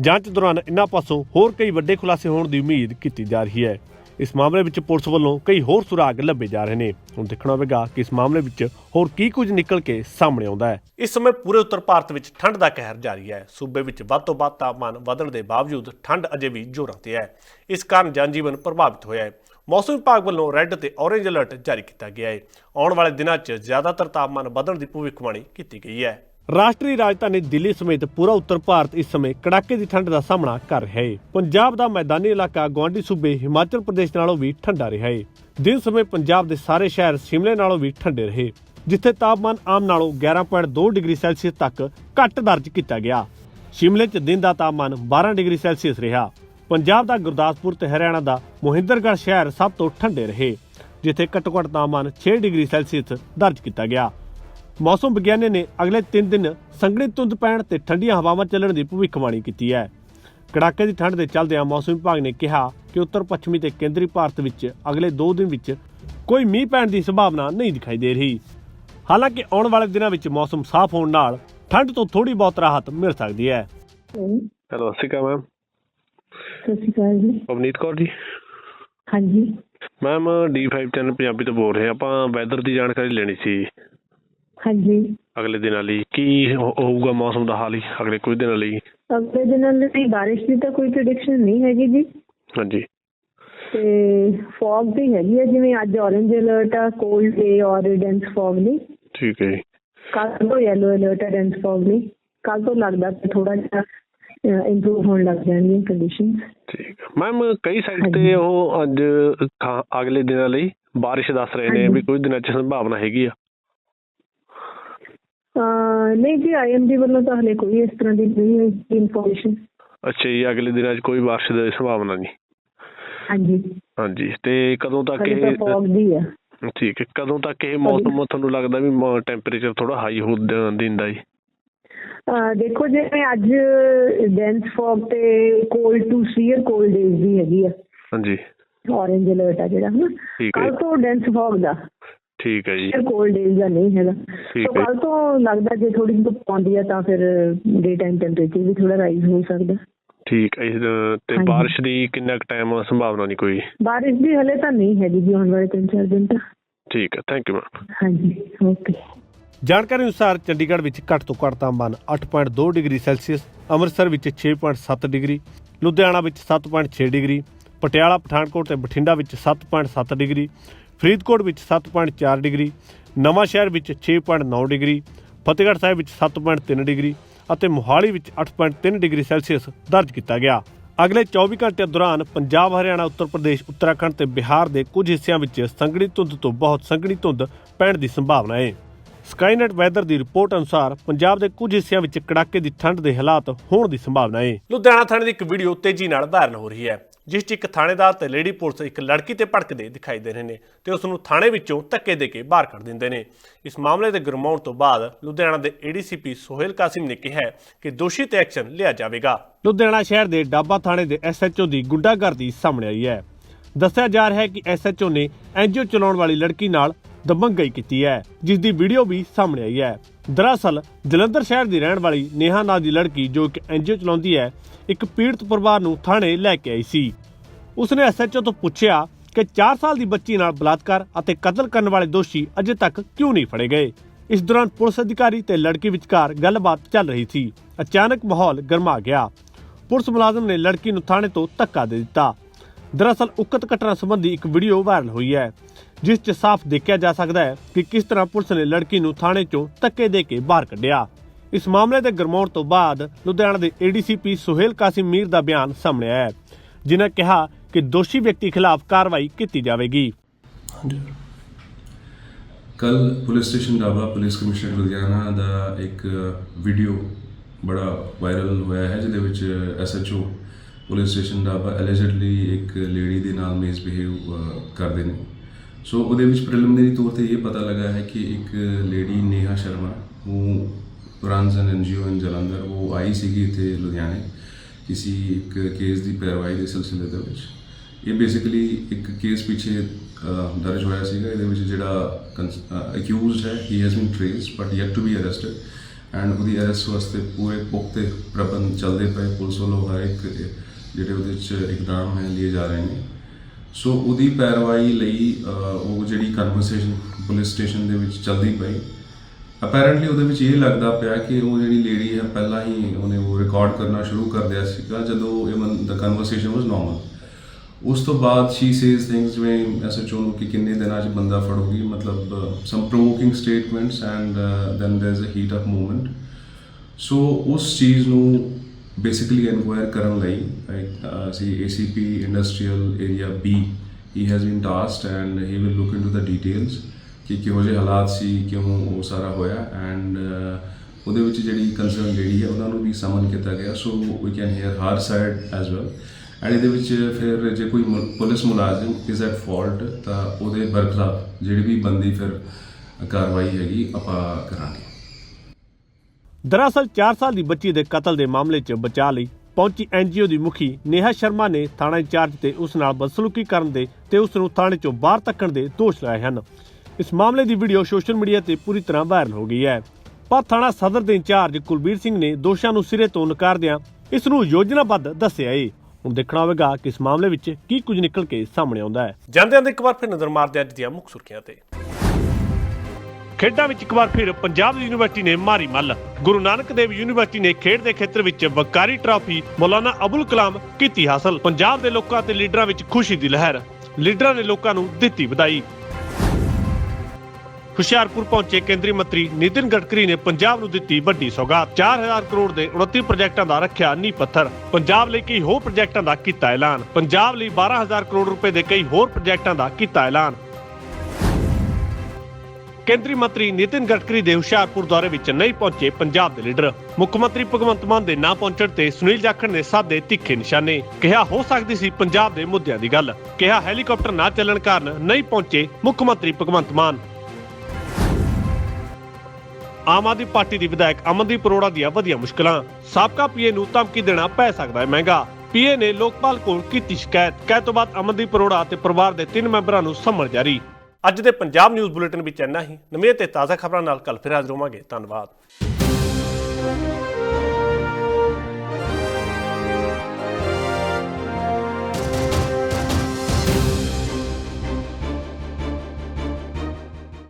ਜਾਂਚ ਦੌਰਾਨ ਇਹਨਾਂ ਪਾਸੋਂ ਹੋਰ ਕਈ ਵੱਡੇ ਖੁਲਾਸੇ ਹੋਣ ਦੀ ਉਮੀਦ ਕੀਤੀ ਜਾ ਰਹੀ ਹੈ। ਇਸ ਮਾਮਲੇ ਵਿੱਚ ਪੁਲਿਸ ਵੱਲੋਂ ਕਈ ਹੋਰ ਸੁਰਾਗ ਲੱਭੇ ਜਾ ਰਹੇ ਨੇ। ਹੁਣ ਦੇਖਣਾ ਹੋਵੇਗਾ ਕਿ ਇਸ ਮਾਮਲੇ ਵਿੱਚ ਹੋਰ ਕੀ ਕੁਝ ਨਿਕਲ ਕੇ ਸਾਹਮਣੇ ਆਉਂਦਾ ਹੈ। ਇਸ ਸਮੇਂ ਪੂਰੇ ਉੱਤਰ ਭਾਰਤ ਵਿੱਚ ਠੰਡ ਦਾ ਕਹਿਰ ਜਾਰੀ ਹੈ। ਸੂਬੇ ਵਿੱਚ ਵੱਧ ਤੋਂ ਵੱਧ ਤਾਪਮਾਨ ਵਧਣ ਦੇ ਬਾਵਜੂਦ ਠੰਡ ਅਜੇ ਵੀ ਜ਼ੋਰਾਂ ਤੇ ਹੈ। ਇਸ ਕਾਰਨ ਜਨਜੀਵਨ ਪ੍ਰਭਾਵਿਤ ਹੋਇਆ ਹੈ। ਮੌਸਮ ਵਿਭਾਗ ਵੱਲੋਂ ਰੈੱਡ ਤੇ ਔਰੇਂਜ ਅਲਰਟ ਜਾਰੀ ਕੀਤਾ ਗਿਆ ਹੈ। ਆਉਣ ਵਾਲੇ ਦਿਨਾਂ 'ਚ ਜ਼ਿਆਦਾਤਰ ਤਾਪਮਾਨ ਵਧਣ ਦੀ ਭਵਿੱਖਬਾਣੀ ਕੀਤੀ ਗਈ ਹੈ। ਰਾਸ਼ਟਰੀ ਰਾਜਧਾਨੀ ਦਿੱਲੀ ਸਮੇਤ ਪੂਰਾ ਉੱਤਰ ਭਾਰਤ ਇਸ ਸਮੇਂ ਕੜਾਕੇ ਦੀ ਠੰਡ ਦਾ ਸਾਹਮਣਾ ਕਰ ਰਿਹਾ ਹੈ। ਪੰਜਾਬ ਦਾ ਮੈਦਾਨੀ ਇਲਾਕਾ ਗਵਾਂਢੀ ਸੂਬੇ ਹਿਮਾਚਲ ਪ੍ਰਦੇਸ਼ ਨਾਲੋਂ ਵੀ ਠੰਡਾ ਰਿਹਾ ਹੈ। ਦਿਨ ਸਮੇਂ ਪੰਜਾਬ ਦੇ ਸਾਰੇ ਸ਼ਹਿਰ ਸ਼ਿਮਲੇ ਨਾਲੋਂ ਵੀ ਠੰਡੇ ਰਹੇ, ਜਿੱਥੇ ਤਾਪਮਾਨ ਆਮ ਨਾਲੋਂ 11.2 ਡਿਗਰੀ ਸੈਲਸੀਅਸ ਤੱਕ ਘੱਟ ਦਰਜ ਕੀਤਾ ਗਿਆ। ਸ਼ਿਮਲੇ 'ਚ ਦਿਨ ਦਾ ਤਾਪਮਾਨ 12 ਡਿਗਰੀ ਸੈਲਸੀਅਸ ਰਿਹਾ। ਪੰਜਾਬ ਦਾ ਗੁਰਦਾਸਪੁਰ ਤੇ ਹਰਿਆਣਾ ਦਾ ਮੋਹਿੰਦਰਗੜ੍ਹ ਸ਼ਹਿਰ ਸਭ ਤੋਂ ਠੰਡੇ ਰਹੇ, ਜਿੱਥੇ ਘੱਟੋ-ਘੱਟ ਤਾਪਮਾਨ 6 ਡਿਗਰੀ ਸੈਲਸੀਅਸ ਦਰਜ ਕੀਤਾ ਗਿਆ। ਮੌਸਮ ਵਿਗਿਆਨੀ ਨੇ ਅਗਲੇ 3 ਦਿਨ ਸੰਘਣੀ ਧੁੰਦ ਪੈਣ ਤੇ ਠੰਡੀਆਂ ਹਵਾਵਾਂ ਚੱਲਣ ਦੀ ਭਵਿੱਖਬਾਣੀ ਕੀਤੀ ਹੈ। ਕੜਾਕੇ ਦੀ ਠੰਡ ਦੇ ਚੱਲਦਿਆਂ ਮੌਸਮ ਵਿਭਾਗ ਨੇ ਕਿਹਾ ਕਿ ਉੱਤਰ ਪੱਛਮੀ ਤੇ ਕੇਂਦਰੀ ਭਾਰਤ ਵਿੱਚ ਅਗਲੇ 2 ਦਿਨ ਵਿੱਚ ਕੋਈ ਮੀਂਹ ਪੈਣ ਦੀ ਸੰਭਾਵਨਾ ਨਹੀਂ ਦਿਖਾਈ ਦੇ ਰਹੀ। ਹਾਲਾਂਕਿ ਆਉਣ ਵਾਲੇ ਦਿਨਾਂ ਵਿੱਚ ਮੌਸਮ ਸਾਫ਼ ਹੋਣ ਨਾਲ ਠੰਡ ਤੋਂ ਥੋੜੀ ਬਹੁਤ ਰਾਹਤ ਮਿਲ ਸਕਦੀ ਹੈ। ਹੈਲੋ, ਸਤਿ ਮੈਮ। ਸਤਿ ਸ਼੍ਰੀ ਅਕਾਲ ਜੀ। ਪਵਨੀਤ ਕੌਰ ਜੀ। ਹਾਂਜੀ। ਮੈਮ D5 ਚੈਨਲ ਪੰਜਾਬੀ ਤੋਂ ਬੋਲ ਰਹੇ ਆਪਾਂ ਵੈਦਰ ਦੀ ਜਾਣਕਾਰੀ ਲੈਣੀ ਸੀ। ਹਾਂਜੀ। ਅਗਲੇ ਦਿਨਾਂ ਲਈ ਕੀ ਹੋਊਗਾ ਮੌਸਮ ਦਾ ਹਾਲ ਹੀ ਅਗਲੇ ਕੁਝ ਦਿਨਾਂ ਲਈ? ਅਗਲੇ ਦਿਨਾਂ ਲਈ ਬਾਰਿਸ਼ ਦੀ ਤਾਂ ਕੋਈ ਪ੍ਰੈਡਿਕਸ਼ਨ ਨਹੀਂ ਹੈਗੀ ਜੀ। ਹਾਂਜੀ। ਤੇ ਫੌਗ ਦੀ ਹੈਗੀ ਹੈ ਜਿਵੇਂ ਅੱਜ ਔਰੇਂਜ ਅਲਰਟ ਆ ਕੋਲਡ ਡੇ ਔਰ ਡੈਂਸ ਫੌਗ ਲਈ ਠੀਕ ਹੈ ਕੱਲ ਤੋਂ ਯੈਲੋ ਅਲਰਟ ਆ ਡੈਂਸ ਫੌਗ ਲਈ ਕੱਲ ਤੋਂ ਲੱਗਦਾ ਥੋੜਾ ਜਿਹਾ ਇੰਪਰੂਵ ਹੋਣ ਲੱਗ ਜਾਣਗੀਆਂ ਕੰਡੀਸ਼ਨਸ ਠੀਕ ਮੈਮ ਕਈ ਸਾਈਡ ਤੇ ਉਹ ਅੱਜ ਅਗਲੇ ਦਿਨਾਂ ਲਈ ਬਾਰਿਸ਼ ਦੱਸ ਰਹੇ ਨੇ ਵੀ ਕੁਝ ਦਿਨਾਂ 'ਚ ਸੰਭਾਵਨਾ ਹੈਗੀ ਆ। ਨਹੀਂ ਜੀ ਆਈਐਮਡੀ ਵੱਲੋਂ ਤਾਂ ਹਲੇ ਕੋਈ ਇਸ ਤਰ੍ਹਾਂ ਦੀ ਨਹੀਂ ਹੈ ਇਨਫੋਰਮੇਸ਼ਨ ਅੱਛਾ ਜੀ ਅਗਲੇ ਦਿਨਾਂ 'ਚ ਕੋਈ ਬਾਰਿਸ਼ ਦੀ ਸੰਭਾਵਨਾ ਨਹੀਂ। ਹਾਂਜੀ। ਹਾਂਜੀ ਤੇ ਕਦੋਂ ਤੱਕ ਇਹ ਫੌਗ ਦੀ ਆ। ਠੀਕ ਹੈ ਕਦੋਂ ਤੱਕ ਇਹ ਮੌਸਮ ਤੁਹਾਨੂੰ ਲੱਗਦਾ ਵੀ ਟੈਂਪਰੇਚਰ ਥੋੜਾ ਹਾਈ ਹੋ ਦਿੰਦਾ ਜੀ? ਦੇਖੋ ਜਿਵੇਂ ਅੱਜ ਡੈਂਸ ਫੌਗ ਤੇ cold to severe cold days ਦੀ ਹੈਗੀ ਆ। ਹਾਂਜੀ। ਔਰੇਂਜ ਅਲਰਟ ਆ ਜਿਹੜਾ ਹਨਾ? ਹੈ ਕੱਲ ਤੋਂ ਡੈਂਸ ਫੌਗ ਦਾ। ਠੀਕ ਹੈ ਜੀ। ਕੋਲਡ ਡੇਜ਼ ਦਾ ਨਹੀਂ ਹੈਗਾ। ਸੋ ਹੈ ਕੱਲ ਤੋਂ ਲੱਗਦਾ ਜੇ ਥੋੜੀ ਜਿਹੀ ਧੁੱਪ ਆਉਂਦੀ ਆ ਤਾਂ ਫਿਰ ਡੇ ਟਾਈਮ ਟੈਂਪਰੇਚਰ ਵੀ ਥੋੜਾ ਰਾਈਜ਼ ਹੋ ਸਕਦਾ। ਠੀਕ ਹੈ ਤੇ। ਬਾਰਿਸ਼ ਦੀ ਕਿੰਨਾ ਕੁ ਟਾਈਮ ਸੰਭਾਵਨਾ ਨਹੀਂ ਕੋਈ? ਬਾਰਿਸ਼ ਦੀ ਹਲੇ ਤਾਂ ਨਹੀਂ ਹੈਗੀ ਜੀ ਆਉਣ ਵਾਲੇ ਤਿੰਨ ਚਾਰ ਦਿਨ ਤੱਕ ਠੀਕ ਹੈ ਥੈਂਕ ਯੂ ਮੈਮ ਹਾਂਜੀ ਓਕੇ ਜਾਣਕਾਰੀ ਅਨੁਸਾਰ ਚੰਡੀਗੜ੍ਹ ਵਿੱਚ ਘੱਟ ਤੋਂ ਘੱਟ ਤਾਪਮਾਨ 8.2 ਡਿਗਰੀ ਸੈਲਸੀਅਸ, ਅੰਮ੍ਰਿਤਸਰ ਵਿੱਚ 6.7 ਡਿਗਰੀ, ਲੁਧਿਆਣਾ ਵਿੱਚ 7.6 ਡਿਗਰੀ, ਪਟਿਆਲਾ, ਪਠਾਨਕੋਟ ਤੇ ਬਠਿੰਡਾ ਵਿੱਚ 7.7 ਡਿਗਰੀ, ਫਰੀਦਕੋਟ ਵਿੱਚ 7.4 ਡਿਗਰੀ, ਨਵਾਂ ਸ਼ਹਿਰ ਵਿੱਚ 6.9 ਡਿਗਰੀ, ਫਤਿਹਗੜ੍ਹ ਸਾਹਿਬ ਵਿੱਚ 7.3 ਡਿਗਰੀ ਅਤੇ ਮੋਹਾਲੀ ਵਿੱਚ 8.3 ਡਿਗਰੀ ਸੈਲਸੀਅਸ ਦਰਜ ਕੀਤਾ ਗਿਆ। ਅਗਲੇ 24 ਘੰਟਿਆਂ ਦੌਰਾਨ ਪੰਜਾਬ, ਹਰਿਆਣਾ, ਉੱਤਰ ਪ੍ਰਦੇਸ਼, ਉੱਤਰਾਖੰਡ ਤੇ ਬਿਹਾਰ ਦੇ ਕੁਝ ਹਿੱਸਿਆਂ ਵਿੱਚ ਸੰਘਣੀ ਧੁੰਦ ਤੋਂ ਬਹੁਤ ਸੰਘਣੀ ਧੁੰਦ ਪੈਣ ਦੀ ਸੰਭਾਵਨਾ ਹੈ ਸਕਾਈਨੈਟ ਵੈਦਰ ਦੀ ਰਿਪੋਰਟ ਅਨੁਸਾਰ ਪੰਜਾਬ ਦੇ ਕੁਝ ਹਿੱਸਿਆਂ ਵਿੱਚ ਕੜਾਕੇ ਦੀ ਠੰਡ ਦੇ ਹਾਲਾਤ ਹੋਣ ਦੀ ਸੰਭਾਵਨਾ ਹੈ ਲੁਧਿਆਣਾ ਥਾਣੇ ਦੀ ਇੱਕ ਵੀਡੀਓ ਤੇਜ਼ੀ ਨਾਲ ਵਾਇਰਲ ਹੋ ਰਹੀ ਹੈ ਜਿਸ 'ਚ ਇੱਕ ਥਾਣੇਦਾਰ ਤੇ ਲੇਡੀ ਪੁਲਿਸ ਇੱਕ ਲੜਕੀ ਤੇ ਭੜਕਦੇ ਦਿਖਾਈ ਦੇ ਰਹੇ ਨੇ ਤੇ ਉਸ ਨੂੰ ਥਾਣੇ ਵਿੱਚੋਂ ਧੱਕੇ ਦੇ ਕੇ ਬਾਹਰ ਕੱਢ ਦਿੰਦੇ ਨੇ। ਇਸ ਮਾਮਲੇ ਦੇ ਗਰਮਾਉਣ ਤੋਂ ਬਾਅਦ ਲੁਧਿਆਣਾ ਦੇ ਏਡੀਸੀਪੀ ਸੋਹੇਲ ਕਾਸਿਮ ਨੇ ਕਿਹਾ ਕਿ ਦੋਸ਼ੀ ਤੇ ਐਕਸ਼ਨ ਲਿਆ ਜਾਵੇਗਾ। ਲੁਧਿਆਣਾ ਸ਼ਹਿਰ ਦੇ ਡਾਬਾ ਥਾਣੇ ਦੇ ਐਸਐਚਓ ਦੀ ਗੁੰਡਾਗਰਦੀ ਸਾਹਮਣੇ ਆਈ ਹੈ। ਦੱਸਿਆ ਜਾ ਰਿਹਾ ਹੈ ਕਿ ਐਸਐਚਓ ਨੇ ਐਨਜੀਓ ਚਲਾਉਣ ਵਾਲੀ ਲੜਕੀ ਨਾਲ ਦਬੰਗਈ ਕੀਤੀ ਹੈ ਜਿਸ ਦੀ ਵੀਡੀਓ ਵੀ ਸਾਹਮਣੇ ਆਈ ਹੈ। ਦਰਅਸਲ, ਜਲੰਧਰ ਸ਼ਹਿਰ ਦੀ ਰਹਿਣ ਵਾਲੀ ਨੇਹਾ ਨਾਂ ਦੀ ਲੜਕੀ, ਜੋ ਇੱਕ ਐਨਜੀਓ ਚਲਾਉਂਦੀ ਹੈ, ਇੱਕ ਪੀੜਤ ਪਰਿਵਾਰ ਨੂੰ ਥਾਣੇ ਲੈ ਕੇ ਆਈ ਸੀ। ਉਸਨੇ ਐਸਐਚਓ ਤੋਂ ਪੁੱਛਿਆ ਕਿ 4 ਸਾਲ ਦੀ ਬੱਚੀ ਨਾਲ ਬਲਾਤਕਾਰ ਅਤੇ ਕਤਲ ਕਰਨ ਵਾਲੇ ਦੋਸ਼ੀ ਅਜੇ ਤੱਕ ਕਿਉਂ ਨਹੀਂ ਫੜੇ ਗਏ? ਇਸ ਦੌਰਾਨ ਪੁਲਿਸ ਅਧਿਕਾਰੀ ਤੇ ਲੜਕੀ ਵਿਚਕਾਰ ਗੱਲਬਾਤ ਚੱਲ ਰਹੀ ਸੀ। ਅਚਾਨਕ ਮਾਹੌਲ ਗਰਮਾ ਗਿਆ। ਪੁਲਿਸ ਮੁਲਾਜ਼ਮ ਨੇ ਲੜਕੀ ਨੂੰ ਥਾਣੇ ਤੋਂ ਧੱਕਾ ਦੇ ਦਿੱਤਾ। ਦਰਅਸਲ, ਉਕਤ ਘਟਨਾ ਸੰਬੰਧੀ ਇੱਕ ਵੀਡੀਓ ਵਾਇਰਲ ਹੋਈ ਹੈ। ਜਿਸ 'ਚ ਸਾਫ਼ ਦੇਖਿਆ ਜਾ ਸਕਦਾ ਹੈ ਕਿ ਕਿਸ ਤਰ੍ਹਾਂ ਪੁਲਿਸ ਨੇ ਲੜਕੀ ਨੂੰ ਥਾਣੇ 'ਚੋਂ ਧੱਕੇ ਦੇ ਕੇ ਬਾਹਰ ਕੱਢਿਆ। ਇਸ ਮਾਮਲੇ ਦੇ ਗਰਮਾਉਣ ਤੋਂ ਬਾਅਦ ਲੁਧਿਆਣਾ ਦੇ ਏਡੀਸੀਪੀ ਸੁਹੇਲ ਕਾਸਿਮ ਮੀਰ ਦਾ ਬਿਆਨ ਸਾਹਮਣੇ ਆਇਆ ਹੈ, ਜਿਨ੍ਹਾਂ ਕਿਹਾ ਕਿ ਦੋਸ਼ੀ ਵਿਅਕਤੀ ਖਿਲਾਫ ਕਾਰਵਾਈ ਕੀਤੀ ਜਾਵੇਗੀ। ਕੱਲ police station Daba police commissioner Ludhiana ਦਾ ਇੱਕ ਵੀਡੀਓ ਬੜਾ ਵਾਇਰਲ ਹੋਇਆ ਹੈ, ਜਿਹਦੇ ਵਿੱਚ ਐਸਐਚਓ ਪੁਲਿਸ ਸਟੇਸ਼ਨ ਦਾ ਅਲੈਜਡਲੀ ਇੱਕ ਲੇਡੀ ਦੇ ਨਾਲ ਮਿਸਬਿਹੇਵ ਕਰਦੇ ਨੇ। ਸੋ ਉਹਦੇ ਵਿੱਚ ਪ੍ਰੀਲਿਮਿਨਰੀ ਤੌਰ ਤੇ ਇਹ ਪਤਾ ਲੱਗਾ ਹੈ ਕਿ ਇੱਕ ਲੇਡੀ ਨੇਹਾ ਸ਼ਰਮਾ, ਉਹ runs an NGO in Jalandhar, ਉਹ ਆਈ ਸੀਗੀ ਇੱਥੇ ਲੁਧਿਆਣੇ ਕਿਸੇ ਇੱਕ ਕੇਸ ਦੀ ਪੈਰਵਾਈ ਦੇ ਸਿਲਸਿਲੇ ਦੇ ਵਿੱਚ। ਇਹ ਬੇਸਿਕਲੀ ਇੱਕ ਕੇਸ ਪਿੱਛੇ ਦਰਜ ਹੋਇਆ ਸੀਗਾ, ਇਹਦੇ ਵਿੱਚ ਜਿਹੜਾ ਅਕਿਊਜ਼ਡ ਹੈ he has been traced but yet to be arrested and ਉਹਦੀ ਅਰੈਸਟ ਵਾਸਤੇ ਪੂਰੇ ਪੁਖਤੇ ਪ੍ਰਬੰਧ ਚੱਲਦੇ ਪਏ। ਪੁਲਿਸ ਵੱਲੋਂ ਹਰ ਇੱਕ, ਜਿਹੜੇ ਉਹਦੇ ਵਿੱਚ ਇਕਦਾਮ ਹੈ, ਲਏ ਜਾ ਰਹੇ ਨੇ। ਸੋ ਉਹਦੀ ਪੈਰਵਾਈ ਲਈ ਉਹ ਜਿਹੜੀ ਕਨਵਰਸੇਸ਼ਨ ਪੁਲਿਸ ਸਟੇਸ਼ਨ ਦੇ ਵਿੱਚ ਚੱਲਦੀ ਪਈ। ਅਪੈਰੈਂਟਲੀ ਉਹਦੇ ਵਿੱਚ ਇਹ ਲੱਗਦਾ ਪਿਆ ਕਿ ਉਹ ਜਿਹੜੀ ਲੇਡੀ ਹੈ, ਪਹਿਲਾਂ ਹੀ ਉਹਨੇ ਉਹ ਰਿਕਾਰਡ ਕਰਨਾ ਸ਼ੁਰੂ ਕਰ ਦਿਆ ਸੀਗਾ ਜਦੋਂ even the conversation was normal ਉਸ ਤੋਂ ਬਾਅਦ ਸ਼ੀ ਸੇਜ਼ ਥਿੰਗਸ ਜਿਵੇਂ ਐਸਐਚਓ ਨੂੰ ਕਿ ਕਿੰਨੇ ਦਿਨਾਂ 'ਚ ਬੰਦਾ ਫੜੋਗੀ, ਮਤਲਬ some provoking statements and then there is a heat of movement so ਉਸ ਚੀਜ਼ ਨੂੰ ਬੇਸਿਕਲੀ ਇਨਕੁਆਇਰ ਕਰਨ ਲਈ like, uh, ਅਸੀਂ ACP industrial area B he has been tasked and he will look into ਦਾ ਡੀਟੇਲਸ ਕਿ ਕਿਹੋ ਜਿਹੇ ਹਾਲਾਤ ਸੀ ਕਿਉਂ ਉਹ ਸਾਰਾ ਹੋਇਆ ਐਂਡ ਉਹਦੇ ਵਿੱਚ ਜਿਹੜੀ ਕੰਸਰਨ ਲੇਡੀ ਹੈ ਉਹਨਾਂ ਨੂੰ ਵੀ ਸਮਨ ਕੀਤਾ ਗਿਆ so we can hear her side as well and ਇਹਦੇ ਵਿੱਚ ਫਿਰ ਜੇ ਕੋਈ ਮੁ- ਪੁਲਿਸ ਮੁਲਾਜ਼ਮ ਇਜ਼ ਐਟ ਫਾਲਟ ਤਾਂ ਉਹਦੇ ਬਰਖਲਾਫ ਜਿਹੜੀ ਵੀ ਬੰਦੀ ਫਿਰ ਕਾਰਵਾਈ ਹੈਗੀ ਆਪਾਂ ਕਰਾਂਗੇ ਦਰਅਸਲ 4 ਸਾਲ ਦੀ ਬੱਚੀ ਦੇ ਕਤਲ ਦੇ ਮਾਮਲੇ 'ਚ ਬਚਾਅ ਲਈ ਪਹੁੰਚੀ ਐਨਜੀਓ ਦੀ ਮੁਖੀ ਨੇਹਾ ਸ਼ਰਮਾ ਨੇ ਥਾਣਾ ਇੰਚਾਰਜ ਤੇ ਉਸ ਨਾਲ ਬਦਸਲੂਕੀ ਕਰਨ ਦੇ ਤੇ ਉਸ ਨੂੰ ਥਾਣੇ 'ਚੋਂ ਬਾਹਰ ਤੱਕਣ ਦੇ ਦੋਸ਼ ਲਾਏ ਹਨ। ਇਸ ਮਾਮਲੇ ਦੀ ਵੀਡੀਓ ਸੋਸ਼ਲ ਮੀਡੀਆ ਤੇ ਪੂਰੀ ਤਰ੍ਹਾਂ ਵਾਇਰਲ ਹੋ ਗਈ ਹੈ। ਪਰ ਥਾਣਾ ਸਦਰ ਦੇ ਇੰਚਾਰਜ ਕੁਲਬੀਰ ਸਿੰਘ ਨੇ ਦੋਸ਼ਾਂ ਨੂੰ ਸਿਰੇ ਤੋਂ ਨਕਾਰਦਿਆਂ ਇਸ ਨੂੰ ਯੋਜਨਾਬੱਧ ਦੱਸਿਆ ਏ। ਹੁਣ ਦੇਖਣਾ ਹੋਵੇਗਾ ਕਿ ਇਸ ਮਾਮਲੇ ਵਿੱਚ ਕੀ ਕੁਝ ਨਿਕਲ ਕੇ ਸਾਹਮਣੇ ਆਉਂਦਾ ਹੈ। ਜਾਂਦੇ ਜਾਂਦੇ ਇੱਕ ਵਾਰ ਫਿਰ ਨਜ਼ਰ ਮਾਰਦੇ ਅੱਜ ਦੀਆਂ ਮੁੱਖ ਸੁਰਖੀਆਂ ਤੇ। ਖੇਡਾਂ ਵਿੱਚ ਇੱਕ ਵਾਰ ਫਿਰ ਪੰਜਾਬ ਯੂਨੀਵਰਸਿਟੀ ਨੇ ਮਾਰੀ ਮੱਲ। ਗੁਰੂ ਨਾਨਕ ਦੇਵ ਯੂਨੀਵਰਸਿਟੀ ਨੇ ਖੇਡ ਦੇ ਖੇਤਰ ਵਿੱਚ ਵਕਾਰੀ ਟਰਾਫੀ ਮੌਲਾਨਾ ਅਬੁਲ ਕਲਾਮ ਕੀਤੀ ਹਾਸਲ। ਪੰਜਾਬ ਦੇ ਲੋਕਾਂ ਤੇ ਲੀਡਰਾਂ ਵਿੱਚ ਖੁਸ਼ੀ ਦੀ ਲਹਿਰ, ਲੀਡਰਾਂ ਨੇ ਲੋਕਾਂ ਨੂੰ ਦਿੱਤੀ ਵਧਾਈ। ਹੁਸ਼ਿਆਰਪੁਰ ਪਹੁੰਚੇ ਕੇਂਦਰੀ ਮੰਤਰੀ ਨਿਤਿਨ ਗਡਕਰੀ ਨੇ ਪੰਜਾਬ ਨੂੰ ਦਿੱਤੀ ਵੱਡੀ ਸੌਗਾਤ। 4000 ਕਰੋੜ ਦੇ 29 ਪ੍ਰੋਜੈਕਟਾਂ ਦਾ ਰੱਖਿਆ ਨੀਂਹ ਪੱਥਰ। ਪੰਜਾਬ ਲਈ ਕਈ ਹੋਰ ਪ੍ਰੋਜੈਕਟਾਂ ਦਾ ਕੀਤਾ ਐਲਾਨ। ਪੰਜਾਬ ਲਈ 12000 ਕਰੋੜ ਰੁਪਏ ਦੇ ਕਈ ਹੋਰ ਪ੍ਰੋਜੈਕਟਾਂ ਦਾ ਕੀਤਾ ਐਲਾਨ। ਕੇਂਦਰੀ ਮੰਤਰੀ ਨਿਤਿਨ ਗਡਕਰੀ ਦੇ ਹੁਸ਼ਿਆਰਪੁਰ ਦੌਰੇ ਵਿੱਚ ਨਹੀਂ ਪਹੁੰਚੇ ਪੰਜਾਬ ਦੇ ਲੀਡਰ। ਮੁੱਖ ਮੰਤਰੀ ਭਗਵੰਤ ਮਾਨ ਦੇ ਨਾ ਪਹੁੰਚਣ ਤੇ ਸੁਨੀਲ ਜਾਖੜ ਨੇ ਸਾਧੇ ਤਿੱਖੇ ਨਿਸ਼ਾਨੇ। ਕਿਹਾ ਹੋ ਸਕਦੀ ਸੀ ਪੰਜਾਬ ਦੇ ਮੁੱਦਿਆਂ ਦੀ ਗੱਲ। ਕਿਹਾ ਹੈਲੀਕਾਪਟਰ ਨਾ ਚੱਲਣ ਕਾਰਨ ਨਹੀਂ ਪਹੁੰਚੇ ਮੁੱਖ ਮੰਤਰੀ ਭਗਵੰਤ ਮਾਨ। ਆਮ ਆਦਮੀ ਪਾਰਟੀ ਦੀ ਵਿਧਾਇਕ ਅਮਨਦੀਪ ਅਰੋੜਾ ਦੀਆਂ ਵਧੀਆਂ ਮੁਸ਼ਕਲਾਂ। ਸਾਬਕਾ ਪੀਏ ਨੂੰ ਧਮਕੀ ਦੇਣਾ ਪੈ ਸਕਦਾ ਹੈ ਮਹਿੰਗਾ। ਪੀਏ ਨੇ ਲੋਕਪਾਲ ਕੋਲ ਕੀਤੀ ਸ਼ਿਕਾਇਤ। ਕਹਿ ਤੋਂ ਬਾਅਦ ਅਮਨਦੀਪ ਅਰੋੜਾ ਤੇ ਪਰਿਵਾਰ ਦੇ ਤਿੰਨ ਮੈਂਬਰਾਂ ਨੂੰ ਸੰਮਣ ਜਾਰੀ। ਅੱਜ ਦੇ ਪੰਜਾਬ ਨਿਊਜ਼ ਬੁਲੇਟਿਨ ਵਿੱਚ ਇੰਨਾ ਹੀ। ਨਵੇਂ ਤੇ ਤਾਜ਼ਾ ਖਬਰਾਂ ਨਾਲ ਕੱਲ ਫਿਰ ਹਾਜ਼ਰ ਹੋਵਾਂਗੇ। ਧੰਨਵਾਦ।